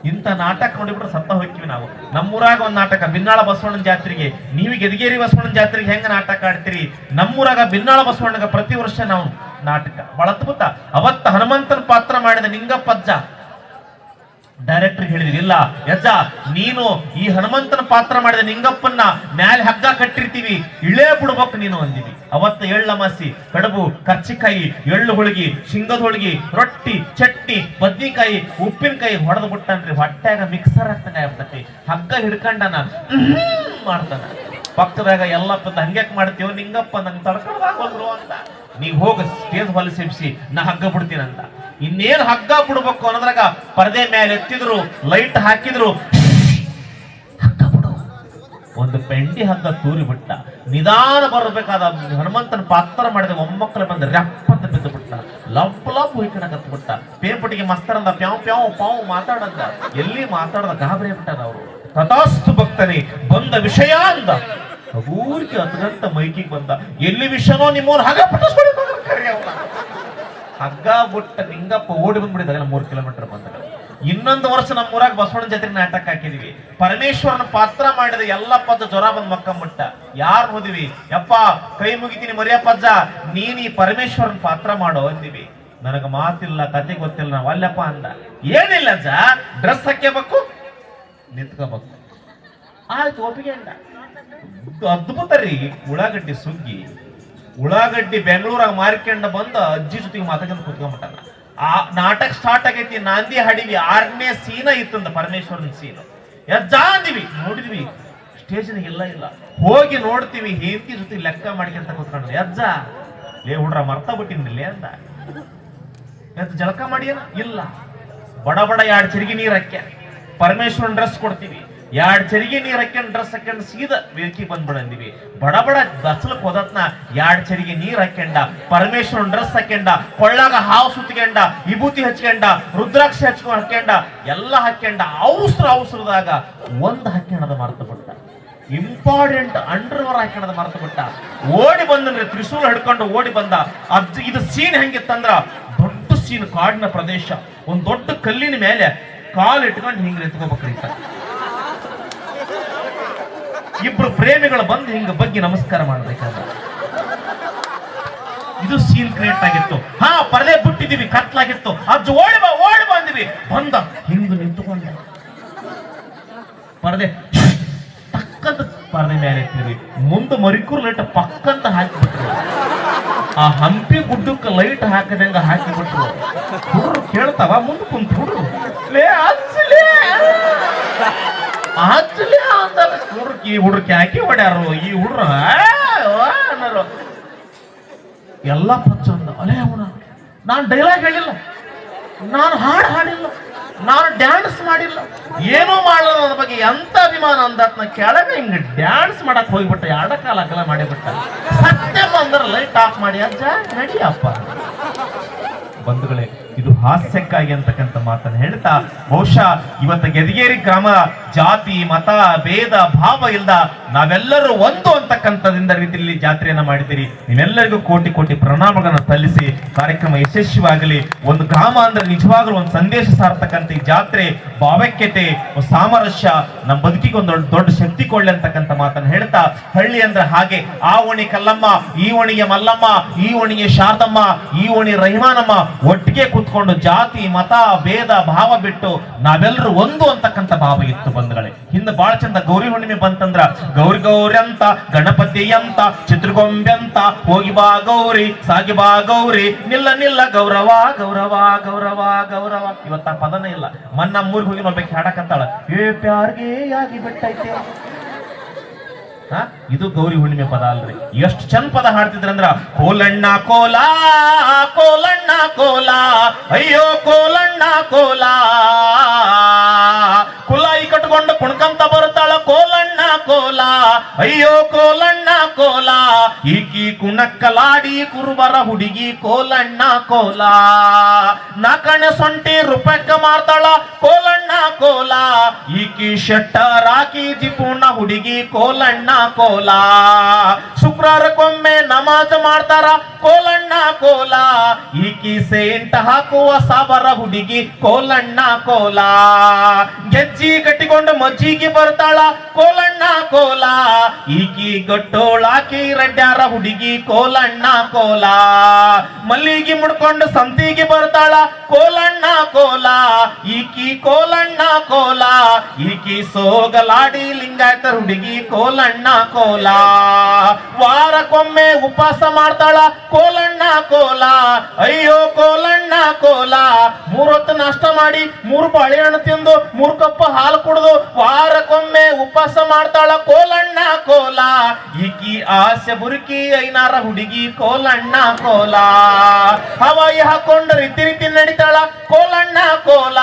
ಇಂಥ ನಾಟಕ ನೋಡಿಬಿಟ್ರೆ ಸತ್ತ ಹೋಗ್ತೀವಿ ನಾವು. ನಮ್ಮೂರಾಗ ಒಂದ್ ನಾಟಕ, ಬಿನ್ನಾಳ ಬಸವಣ್ಣನ ಜಾತ್ರೆಗೆ. ನೀವು ಗೆದಗೇರಿ ಬಸವಣ್ಣನ ಜಾತ್ರೆಗೆ ಹೆಂಗ ನಾಟಕ ಆಡ್ತೀರಿ? ನಮ್ಮೂರಾಗ ಬಿನ್ನಾಳ ಬಸವಣ್ಣಗ ಪ್ರತಿ ವರ್ಷ ನಾವು ನಾಟಕ. ಬಹಳ ಅದ್ಭುತ. ಅವತ್ತ ಹನುಮಂತನ ಪಾತ್ರ ಮಾಡಿದ ನಿಂಗಪ್ಪಜ್ಜ ಡೈರೆಕ್ಟರ್ ಹೇಳಿದ್ರಿ, ಇಲ್ಲ, ಯಜ್ಜ, ನೀನು ಈ ಹನುಮಂತನ ಪಾತ್ರ ಮಾಡಿದ ನಿಂಗಪ್ಪನ್ನ ಮ್ಯಾಲೆ ಹಗ್ಗ ಕಟ್ಟಿರ್ತೀವಿ, ಇಳೇ ಬಿಡ್ಬೇಕು ನೀನು ಅಂದಿವಿ. ಅವತ್ತ ಎಳ್ಳಮಾಸಿ ಕಡುಬು, ಕರ್ಚಿಕಾಯಿ, ಎಳ್ಳು ಹೋಳಿಗೆ, ಶಿಂಗದ ಹೋಳಿಗೆ, ರೊಟ್ಟಿ, ಚಟ್ನಿ, ಬದ್ನಿಕಾಯಿ, ಉಪ್ಪಿನಕಾಯಿ ಹೊಡೆದು ಬಿಟ್ಟನ್ರಿ ಹೊಟ್ಟೆಗ ಮಿಕ್ಸರ್ ಆಗ್ತಾನೆ ಆಗ್ತತಿ. ಹಗ್ಗ ಹಿಡ್ಕಂಡನ ಮಾಡ್ತಾನ. ಪಕ್ಕದಾಗ ಎಲ್ಲ ಹಂಗ್ಯಾಕ್ ಮಾಡ್ತೀವೋ ನಿಂಗಪ್ಪ ನಂಗೆ ತಡ್ಕೊಳ್ದಾಗಲ್ರು ಅಂತ. ನೀ ಹೋಗ ಸ್ಟೇಜ್ ಹೊಲಸಿಬ್ಸಿ ನಾ ಹಗ್ಗ ಬಿಡ್ತೀನಿ ಅಂತ ಇನ್ನೇನ್ ಹಗ್ಗ ಬಿಡ್ಬೇಕು ಅನ್ನೋದ್ರಾಗ ಪರದೆ ಮೇಲೆ ಎತ್ತಿದ್ರು ಲೈಟ್ ಹಾಕಿದ್ರು. ಹಗ್ಗ ಬಿಡು. ಒಂದು ಪೆಂಡಿ ಹಗ್ಗ ತೂರಿ ಬಿಟ್ಟ. ನಿಧಾನ ಬರಬೇಕಾದ ಹನುಮಂತನ ಪಾತ್ರ ಮಾಡಿದ ಮೊಮ್ಮಕ್ಕಳ ಬಂದ ರೆಪ್ಪಂತ ಬಿದ್ದು ಬಿಟ್ಟ. ಲಪ್ ಲಪ್ ಹುಯ್ಕಣಕತ್ ಬಿಟ್ಟ. ಪೇಪಟಿಗೆ ಮಸ್ತರಂದ ಪ್ಯಾವ್ ಪ್ಯಾವ್ ಪಾವ್ ಮಾತಾಡಂದ. ಎಲ್ಲಿ ಮಾತಾಡದ ಗಾಬರಿ ಬಿಟ್ಟಾರ ಅವರು. ತಥಾಸ್ತು ಭಕ್ತನೇ, ಬಂದ ವಿಷಯ ಅಂದ. ಊರಿಗೆ ಹತ್ಗಂತ ಮೈಕಿಗೆ ಬಂದ. ಎಲ್ಲಿ ವಿಷಯನೋ ನಿಮ್ಮವ್ರು ಹಾಗೆ ಪಟ್ಟಿಸ್ಕೊಂಡು ಹಗ್ಗ ಬುಟ್ಟ ನಿಂಗಪ್ಪ ಓಡಿ ಬಂದ್ಬಿಟ್ಟಿದ್ದಾರೆ ಮೂರು ಕಿಲೋಮೀಟರ್ ಬಂದಾಗ. ಇನ್ನೊಂದು ವರ್ಷ ನಮ್ಮ ಊರಾಗ ಬಸವಣ್ಣ ಜಾತ್ರೆ ನಾಟಕ ಹಾಕಿದೀವಿ. ಪರಮೇಶ್ವರನ ಪಾತ್ರ ಮಾಡಿದ ಎಲ್ಲಪ್ಪ ಪದ ಜ್ವರ ಬಂದ್ ಮಕ್ಕಂಬಿಟ್ಟ. ಯಾರು ಓದಿವಿ ಯಪ್ಪ, ಕೈ ಮುಗಿತೀನಿ ಮರಿಯಪ್ಪಜ್ಜ ನೀನ್ ಈ ಪರಮೇಶ್ವರನ ಪಾತ್ರ ಮಾಡೋ ಅಂದಿವಿ. ನನಗೆ ಮಾತಿಲ್ಲ, ಕತೆ ಗೊತ್ತಿಲ್ಲ, ನಾವು ಅಲ್ಲಪ್ಪ ಅಂದ. ಏನಿಲ್ಲ ಅಜ್ಜ ಡ್ರೆಸ್ ಹಾಕ್ಯಬೇಕು, ನಿಂತ್ಕೋಬೇಕು. ಆಯ್ತು, ಒಪ್ಪಿಗೆ ಅಂದ. ಅದ್ಭುತ ರೀ, ಉಳ್ಳಾಗಡ್ಡಿ ಸುಗ್ಗಿ. ಉಳ್ಳಾಗಡ್ಡಿ ಬೆಂಗಳೂರಾಗ ಮಾರ್ಕೊಂಡು ಬಂದ ಅಜ್ಜಿ ಜೊತೆಗೆ ಮಾತಾಡ್ಕೊಂಡು ಕುತ್ಕೊಂಡ್ಬಿಟ್ಟಾನ. ಆ ನಾಟಕ ಸ್ಟಾರ್ಟ್ ಆಗೈತಿ, ನಾಂದಿ ಹಾಡಿವಿ ಆರನೇ ಸೀನ ಇತ್ತಂದ ಪರಮೇಶ್ವರನ ಸೀನ್ ಎಜ್ಜ ಅಂದಿವಿ, ನೋಡಿದ್ವಿ ಸ್ಟೇಜ್ ಇಲ್ಲ ಇಲ್ಲ. ಹೋಗಿ ನೋಡ್ತೀವಿ ಹೇಂತಿ ಜೊತೆ ಲೆಕ್ಕ ಮಾಡ್ಕೊಂತ ಕುತ್ಕೊಂಡ್ರೆ ಎಜ್ಜ, ಲೇ ಹುಡ್ರ ಮರ್ತ ಬಿಟ್ಟಿನಿಲ್ಲ ಅಂತ. ಎದ್ದು ಜಳಕ ಮಾಡಿಯನ? ಇಲ್ಲ. ಬಡ ಬಡ ಎರಡು ಚಿರಿಗಿ ನೀರು ಹಾಕ್ಯ. ಪರಮೇಶ್ವರನ್ ಡ್ರೆಸ್ ಕೊಡ್ತೀವಿ. ಎರಡ್ ಚರಿಗೆ ನೀರು ಹಾಕ್ಯಂಡ್ ಡ್ರೆಸ್ ಹಾಕ್ಯಂಡ್ ಸೀದಾ ವೇಕಿ ಬಂದ್ಬಿಡಂದಿವಿ ಬಡ ಬಡ ಬಸ್ಲಕ್ ಹೋದತ್ನ ಎರಡು ಚರಿಗೆ ನೀರು ಹಾಕ್ಯಂಡ ಪರಮೇಶ್ವರನ್ ಡ್ರೆಸ್ ಹಾಕ್ಯಂಡ ಕೊಳ್ಳಾಗ ಹಾವು ಸುತ್ಕೊಂಡ ವಿಭೂತಿ ಹಚ್ಕೊಂಡ, ರುದ್ರಾಕ್ಷಿ ಹಚ್ಕೊಂಡು ಹಾಕ್ಯಂಡ ಎಲ್ಲ ಹಾಕ್ಯಂಡ ಅವಸರ ಅವಸರದಾಗ ಒಂದು ಹಾಕ್ಯಣದ ಮರೆತು ಬಿಟ್ಟ. ಇಂಪಾರ್ಟೆಂಟ್ ಅಂಡರ್ವರ್ ಹಾಕ್ಯಣದ ಮರೆತು ಬಿಟ್ಟ. ಓಡಿ ಬಂದ್ರೆ ತ್ರಿಶೂಲ ಹಿಡ್ಕೊಂಡು ಓಡಿ ಬಂದ. ಅದ್ ಇದು ಸೀನ್ ಹೆಂಗಿತ್ತಂದ್ರ ದೊಡ್ಡ ಸೀನ್ ಕಾಡಿನ ಪ್ರದೇಶ. ಒಂದ್ ದೊಡ್ಡ ಕಲ್ಲಿನ ಮೇಲೆ ಕಾಲು ಇಟ್ಕೊಂಡು ಹಿಂಗ್ ನಿಂತ್ಕೋಬೇಕ್ರಿ. ಇಬ್ರು ಪ್ರೇಮಿಗಳು ಬಂದು ಹಿಂಗ ಬಗ್ಗೆ ನಮಸ್ಕಾರ ಮಾಡ್ಬೇಕಾದ್ರೆ. ಇದು ಸೀನ್ ಕ್ರಿಯೇಟ್ ಆಗಿತ್ತು. ಹಾ, ಪರದೆ ಬಿಟ್ಟಿದೀವಿ ಕತ್ಲಾಗಿತ್ತು. ಅಜ್ಜ ಓಡಿ ಬಾ ಓಡಿ ಬಂದಿವಿ ಬಂದ, ಹಿಂಗ ನಿಂತುಕೊಂಡ. ಪರದೆ ಪಕ್ಕಂತ ಪರದೆ ಮೇಲೆ ಎತ್ತಿದ್ವಿ ಮುಂದೆ ಮರಿಕೂರ್ ಲೈಟ್ ಪಕ್ಕಂತ ಹಾಕಿಬಿಟ್ರು. ಆ ಹಂಪಿ ಗುಡ್ಡಕ್ಕೆ ಲೈಟ್ ಹಾಕದಂಗ ಹಾಕಿಬಿಟ್ರು. ಹುಡುಗರು ಕೇಳ್ತಾವ, ಮುಂದೆ ಕುಂತು ಹುಡುಗರು ಲೇ ಹಚ್ಚಲೇ ಅಂತ ಹುಡುಗ್ರು ಈ ಹುಡುಕಿ ಹಾಕಿ ಈ ಹುಡ್ರ ಅನ್ನರು. ಎಲ್ಲ ಪಚ್ಚಂದ, ಅಲೇ ಅವನ, ನಾನು ಡೈಲಾಗ್ ಹೇಳಿಲ್ಲ. ನಾನು ಹಾಡು ಹಾಡಿಲ್ಲ. ನಾನು ಡ್ಯಾನ್ಸ್ ಮಾಡಿಲ್ಲ. ಏನೂ ನನ್ನ ಬಗ್ಗೆ ಎಂತ ಅಭಿಮಾನ? ಅಂದಾತ್ನ ಕೆಳಗೆ ಹಿಂಗೆ ಡ್ಯಾನ್ಸ್ ಮಾಡಕ್ ಹೋಗ್ಬಿಟ್ಟ, ಎರಡ ಕಾಲ ಅಗಲ ಮಾಡಿಬಿಟ್ಟ. ಸತ್ಯ ಬಂದ್ರ ಲೈಟ್ ಆಫ್ ಮಾಡಿ, ಅಜ್ಜ, ನಡಿಯಪ್ಪ. ಬಂಧುಗಳೇ ಇದು ಹಾಸ್ಯಕ್ಕಾಗಿ ಅಂತಕ್ಕಂಥ ಮಾತನ್ನು ಹೇಳ್ತಾ, ಬಹುಶಃ ಇವತ್ತು ಗೆದಗೇರಿ ಗ್ರಾಮ ಜಾತಿ, ಮತ, ಭೇದ, ಭಾವ ಇಲ್ದ ನಾವೆಲ್ಲರೂ ಒಂದು ಅಂತಕ್ಕಂಥದಿಂದ ರೀತಿಯಲ್ಲಿ ಜಾತ್ರೆಯನ್ನ ಮಾಡಿದ್ದೀರಿ. ನೀವೆಲ್ಲರಿಗೂ ಕೋಟಿ ಕೋಟಿ ಪ್ರಣಾಮಗಳನ್ನ ಸಲ್ಲಿಸಿ ಕಾರ್ಯಕ್ರಮ ಯಶಸ್ವಿಯಾಗಲಿ. ಒಂದು ಗ್ರಾಮ ಅಂದ್ರೆ ನಿಜವಾಗ್ಲೂ ಒಂದು ಸಂದೇಶ ಸಾರ್ತಕ್ಕಂಥ ಈ ಜಾತ್ರೆ ಭಾವೈಕ್ಯತೆ ಸಾಮರಸ್ಯ, ನಮ್ಮ ಬದುಕಿಗೆ ಒಂದು ದೊಡ್ಡ ಶಕ್ತಿ ಕೊಳ್ಳಿ ಅಂತಕ್ಕಂಥ ಮಾತನ್ನು ಹೇಳ್ತಾ, ಹಳ್ಳಿ ಅಂದ್ರೆ ಹಾಗೆ, ಆ ಓಣಿ ಕಲ್ಲಮ್ಮ, ಈ ಓಣಿಗೆ ಮಲ್ಲಮ್ಮ, ಈ ಓಣಿಗೆ ಶಾರದಮ್ಮ, ಈ ಓಣಿ ರಹಿಮಾನಮ್ಮ ಒಟ್ಟಿಗೆ ಕುತ್ಕೊಂಡು ಜಾತಿ, ಮತ, ಭೇದ, ಭಾವ ಬಿಟ್ಟು ನಾವೆಲ್ಲರೂ ಒಂದು ಅಂತಕ್ಕಂಥ ಭಾವ ಇತ್ತು ಬಂಧುಗಳೇ. ಹಿಂದೆ ಬಹಳ ಚಂದ ಗೌರಿ ಹುಣ್ಣಿಮೆ ಬಂತಂದ್ರ ಗೌರಿ ಗೌರಿ ಅಂತ, ಗಣಪತಿ ಅಂತ, ಚಿತ್ರಗೊಂಬೆ ಅಂತ, ಹೋಗಿ ಬಾ ಗೌರಿ, ಸಾಗಿ ಬಾ ಗೌರಿ, ನಿಲ್ಲ ನಿಲ್ಲ ಗೌರವ ಗೌರವ ಗೌರವ ಗೌರವ. ಇವತ್ತ ಪದನೇ ಇಲ್ಲ. ಮನ್ನ ಮೂರ್ಗೆ ಹೋಗಿ ನೋಡ್ಬೇಕು ಹಾಡಕಂತಾಳ ಏ, ಪ್ಯಾರ್ಗೆ ಆಗಿ ಬಿಟ್ಟೈತೆ? ಇದು ಗೌರಿ ಹುಣ್ಣಿಮೆ ಪದ ಅಲ್ರಿ. ಎಷ್ಟು ಚಂದ ಪದ ಹಾಡ್ತಿದ್ರಂದ್ರ ಕೋಲಣ್ಣ, ಕೋಲಾ ಕೋಲಣ್ಣ, ಕೋಲಾ, ಅಯ್ಯೋ, ಕೋಲಣ್ಣ, ಕೋಲ, ಕುಲಾಯಿ ಕಟ್ಕೊಂಡು ಕುಣ್ಕಂತ ಬರುತ್ತಾಳ, ಕೋಲಣ್ಣ, ಕೋಲಾ, ಅಯ್ಯೋ, ಕೋಲಣ್ಣ, ಕೋಲ, ಈಕಿ ಕುಣಕ್ಕಲಾಡಿ ಕುರುಬರ ಹುಡುಗಿ, ಕೋಲಣ್ಣ, ಕೋಲಾ, ನಕಣೆ ಸೊಂಟಿ ರೂಪಕ್ಕ ಮಾರ್ತಾಳ, ಕೋಲಣ್ಣ, ಕೋಲಾ, ಈಕಿ ಶೆಟ್ಟರಾಕಿ ಜಿಪುಣ ಹುಡುಗಿ, ಕೋಲಣ್ಣ ಕೋಲ ಶುಕ್ರವಾರಕ್ಕೊಮ್ಮೆ ನಮಾಜ್ ಮಾಡ್ತಾರ. ಕೋಲಣ್ಣ ಕೋಲ, ಈಕಿ ಸೇಂಟ್ ಹಾಕುವ ಸಾಬರ ಹುಡುಗಿ ಕೋಲಣ್ಣ ಕೋಲ. ಗೆಜ್ಜಿ ಕಟ್ಟಿಕೊಂಡು ಮಜ್ಜಿಗೆ ಬರ್ತಾಳ ಕೋಲಣ್ಣ ಕೋಲ. ಈಕಿ ಗಟ್ಟೋಳಾಕಿ ರಡ್ಡ್ಯಾರ ಹುಡುಗಿ ಕೋಲಣ್ಣ ಕೋಲ. ಮಲ್ಲಿಗೆ ಮುಡ್ಕೊಂಡು ಸಂತಿಗೆ ಬರ್ತಾಳ ಕೋಲಣ್ಣ ಕೋಲ. ಈಕಿ ಕೋಲಣ್ಣ ಕೋಲ, ಈಕಿ ಸೋಗಲಾಡಿ ಲಿಂಗಾಯತರ ಹುಡುಗಿ ಕೋಲಣ್ಣ ಕೋಲ. ವಾರಕ್ಕೊಮ್ಮೆ ಉಪವಾಸ ಮಾಡ್ತಾಳ. ಕೋಲಣ್ಣ ಕೋಲ, ಅಯ್ಯೋ ಕೋಲಣ್ಣ ಕೋಲ. ಮೂರೊತ್ತು ನಾಷ್ಟ ಮಾಡಿ, ಮೂರು ಬಾಳೆಹಣ್ಣು ತಿಂದು, ಮೂರು ಕಪ್ಪ ಹಾಲು ಕುಡಿದು ವಾರಕ್ಕೊಮ್ಮೆ ಉಪವಾಸ ಮಾಡ್ತಾಳ ಕೋಲಣ್ಣ ಕೋಲ. ಈಕಿ ಆಸೆ ಬುರುಕಿ ಐನಾರ ಹುಡುಗಿ ಕೋಲಣ್ಣ ಕೋಲ. ಹವಾಯಿ ಹಾಕೊಂಡು ರೀತಿ ರೀತಿ ನಡಿತಾಳ ಕೋಲಣ್ಣ ಕೋಲ.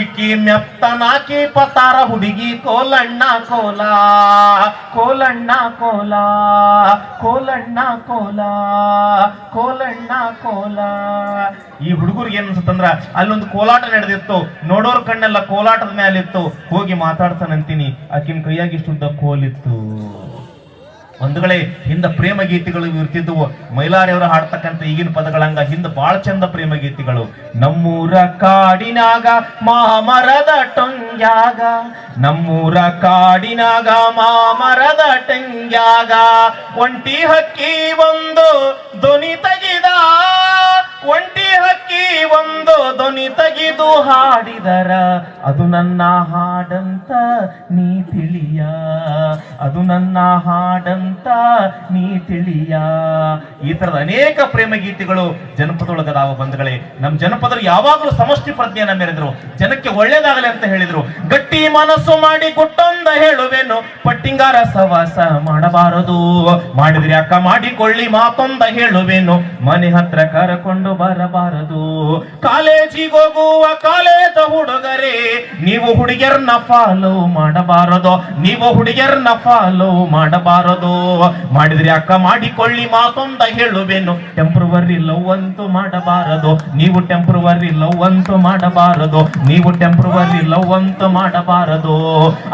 ಈಕಿ ಮೆತ್ತನಾಕಿ ಪತಾರ ಹುಡುಗಿ ಕೋಲಣ್ಣ ಕೋಲ. ಕೋಲಣ್ಣ ಕೋಲ. ಕೋಲಣ್ಣ ಕೋಲ ಕೋಲಣ್ಣ ಕೋಲ. ಈ ಹುಡುಗರಿಗೆ ಏನ್ ಅನ್ಸುತ್ತಂದ್ರ ಅಲ್ಲೊಂದು ಕೋಲಾಟ ನಡೆದಿತ್ತು, ನೋಡೋರ್ ಕಣ್ಣೆಲ್ಲ ಕೋಲಾಟದ ಮೇಲಿತ್ತು ಹೋಗಿ ಮಾತಾಡ್ತಾನಂತೀನಿ ಆಕಿನ ಕೈಯಾಗಿ ಇಷ್ಟುದ್ದ ಒಂದುಗಳೇ ಹಿಂದ ಪ್ರೇಮ ಗೀತೆಗಳು ಇರ್ತಿದ್ದವು ಮೈಲಾರಿಯವರು ಹಾಡ್ತಕ್ಕಂಥ ಈಗಿನ ಪದಗಳಂಗ ಹಿಂದ ಬಾಳ ಚಂದ ಪ್ರೇಮ ಗೀತೆಗಳು. ನಮ್ಮೂರ ಕಾಡಿನಾಗ ಮಾಮರದ ಟೊಂಗ್ಯಾಗ, ನಮ್ಮೂರ ಕಾಡಿನಾಗ ಮಾಮರದ ಟಂಗ್ಯಾಗ, ಒಂಟಿ ಹಕ್ಕಿ ಒಂದು ಧ್ವನಿ ತೆಗಿದ ತೆಗೆದು ಹಾಡಿದರ, ಅದು ನನ್ನ ಹಾಡಂತ ನೀ ತಿಳಿಯ. ಅದು ನನ್ನ ಹಾಡಂತ ನೀ ತಿಳಿಯ. ಈ ತರದ ಅನೇಕ ಪ್ರೇಮ ಗೀತೆಗಳು ಜನಪದೊಳಗದಾವ ಬಂಧುಗಳೇ. ನಮ್ಮ ಜನಪದರು ಯಾವಾಗಲೂ ಸಮಷ್ಟಿ ಪ್ರಜ್ಞೆಯನ್ನ ಮೆರೆದ್ರು. ಜನಕ್ಕೆ ಒಳ್ಳೇದಾಗಲಿ ಅಂತ ಹೇಳಿದ್ರು. ಗಟ್ಟಿ ಮನಸ್ಸು ಮಾಡಿ ಕೊಟ್ಟೊಂದ ಹೇಳುವೆನು. ಪಟ್ಟಿಂಗಾರ ಸವಾಸ ಮಾಡಬಾರದು. ಮಾಡಿದ್ರೆ ಅಕ್ಕ ಮಾಡಿಕೊಳ್ಳಿ ಮಾತೊಂದ ಹೇಳುವೆನು. ಮನೆ ಹತ್ರ ಕರಕೊಂಡು ಬರಬಾರದು. ಕಾಲೇಜಿಗೆ ಹೋಗುವ ಕಾಲೇಜ ಹುಡುಗರೇ, ನೀವು ಹುಡುಗಿಯರ್ನ ಫಾಲೋ ಮಾಡಬಾರದು. ನೀವು ಹುಡುಗಿಯರ್ನ ಫಾಲೋ ಮಾಡಬಾರದು. ಮಾಡಿದ್ರೆ ಅಕ್ಕ ಮಾಡಿಕೊಳ್ಳಿ ಮಾತೊಂದ ಹೇಳುವೆನು. ಟೆಂಪ್ರವರಿ ಲವ್ ಅಂತೂ ಮಾಡಬಾರದು. ನೀವು ಟೆಂಪ್ರವರಿ ಲವ್ ಅಂತೂ ಮಾಡಬಾರದು. ನೀವು ಟೆಂಪ್ರವರಿ ಲವ್ ಅಂತೂ ಮಾಡಬಾರದು.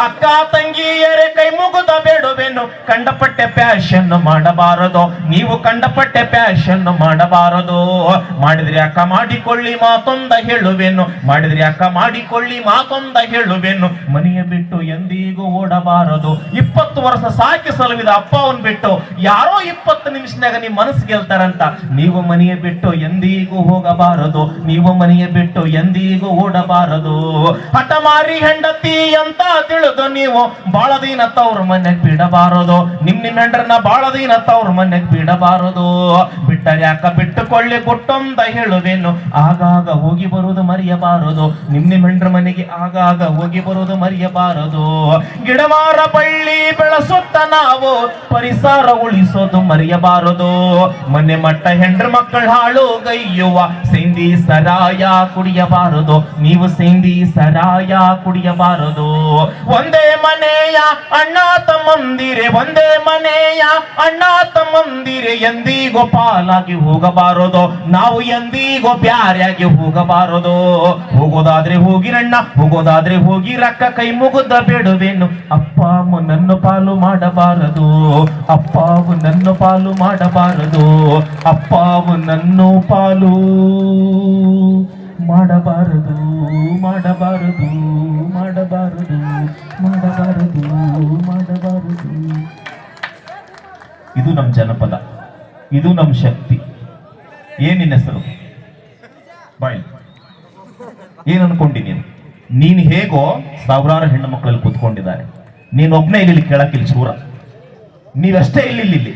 ಅಕ್ಕ ತಂಗಿಯರೇ, ಕೈ ಮುಗುದ ಬೇಡುವೆನು. ಕಂಡಪಟ್ಟೆ ಪ್ಯಾಶನ್ ಮಾಡಬಾರದು. ನೀವು ಕಂಡಪಟ್ಟೆ ಪ್ಯಾಶನ್ ಮಾಡಬಾರದು. ಮಾಡಿದ್ರೆ ಅಕ್ಕ ಮಾಡಿಕೊಳ್ಳಿ ಮಾತೊಂದ ಹೇಳುವೆನು. ಮಾಡಿದ್ರೆ ಅಕ್ಕ ಮಾಡಿಕೊಳ್ಳಿ, ಮಾತೊಂದ ಹೇಳುವೆನು. ಮನೆಯ ಬಿಟ್ಟು ಎಂದಿಗೂ ಓಡಬಾರದು. ಇಪ್ಪತ್ತು ವರ್ಷ ಸಾಕಿ ಸಲುವಿದ ಅಪ್ಪ ಅವನ್ ಬಿಟ್ಟು ಯಾರೋ ಇಪ್ಪತ್ತು ನಿಮಿಷನಾಗ ನಿಮ್ ಮನಸ್ಸು ಗೆಲ್ತಾರಂತ. ನೀವು ಮನೆಯ ಬಿಟ್ಟು ಎಂದಿಗೂ ಹೋಗಬಾರದು. ನೀವು ಮನೆಯ ಬಿಟ್ಟು ಎಂದಿಗೂ ಓಡಬಾರದು. ಹಠಮಾರಿ ಹೆಂಡತಿ ಅಂತ ತಿಳಿದು ನೀವು ಬಾಳ ದಿನ ತವ್ರ ಮನೆಗ್ ಬಿಡಬಾರದು. ನಿಮ್ ನಿಮ್ ಹೆಂಡ್ರನ್ನ ಬಾಳ ದಿನ ತವ್ರ ಮನೆಗ್ ಬಿಡಬಾರದು. ಬಿಟ್ಟರೆ ಅಕ್ಕ ಬಿಟ್ಟುಕೊಳ್ಳಿ, ಕೊಟ್ಟೊಂದ ಹೇಳುವೆನು. ಆಗಾಗ ಹೋಗಿ ಬರುವುದು ಮರೆಯಬಾರದು. ನಿಮ್ ನಿಮ್ ಮನೆಗೆ ಆಗಾಗ ಹೋಗಿ ಬರೋದು ಮರೆಯಬಾರದು. ಗಿಡಮಾರ ಬಳ್ಳಿ ಬೆಳೆಸುತ್ತ ನಾವು ಪರಿಸರ ಉಳಿಸೋದು ಮರೆಯಬಾರದು. ಮನೆ ಮಟ್ಟ ಹೆಂಡ್ರ ಮಕ್ಕಳ ಹಾಳು ಗೈಯುವ ಸಿಂಧಿ ಸರಾಯ ಕುಡಿಯಬಾರದು. ನೀವು ಸಿಂಧಿ ಸರಾಯ ಕುಡಿಯಬಾರದು. ಒಂದೇ ಮನೆಯ ಅಣ್ಣ ತಮ್ಮಂದಿರೆ, ಒಂದೇ ಮನೆಯ ಅಣ್ಣ ತಮ್ಮಂದಿರೆ, ಎಂದಿಗೋ ಪಾಲಾಗಿ ಹೋಗಬಾರದು. ನಾವು ಎಂದಿಗೂ ಬ್ಯಾರ್ಯಾಗಿ ಹೋಗಬಾರದು. ಹೋಗೋದಾದ್ರೆ ಹೋಗಿರಣ್ಣ ಹೋಗೋದಾದ್ರೆ ಹೋಗಿ ರಕ್ಕ, ಕೈ ಮುಗುದ ಬೇಡುವೆನು. ಅಪ್ಪ ನನ್ನ ಪಾಲು ಮಾಡಬಾರದು. ಅಪ್ಪಾವು ನನ್ನ ಪಾಲು ಮಾಡಬಾರದು. ಅಪ್ಪಾವು ನನ್ನ ಪಾಲು ಮಾಡಬಾರದು ಮಾಡಬಾರದು ಮಾಡಬಾರದು ಮಾಡಬಾರದು ಮಾಡಬಾರದು. ಇದು ನಮ್ಮ ಜನಪದ, ಇದು ನಮ್ಮ ಶಕ್ತಿ. ಏನಿನ ಹೆಸರು? ಬಾಯ್. ಏನು ಅನ್ಕೊಂಡಿದ್ದೀನಿ ನೀನು? ಹೇಗೋ ಸಾವಿರಾರು ಹೆಣ್ಣು ಮಕ್ಕಳಲ್ಲಿ ಕೂತ್ಕೊಂಡಿದ್ದಾರೆ. ನೀನು ಒಬ್ಬನೇ ಇಲ್ಲಿ ಕೇಳಕ್ಕಿಲ್ಲ ಸೂರ ನೀವಷ್ಟೇ ಇಲ್ಲಿ ಇಲ್ಲಿ ಇಲ್ಲಿ.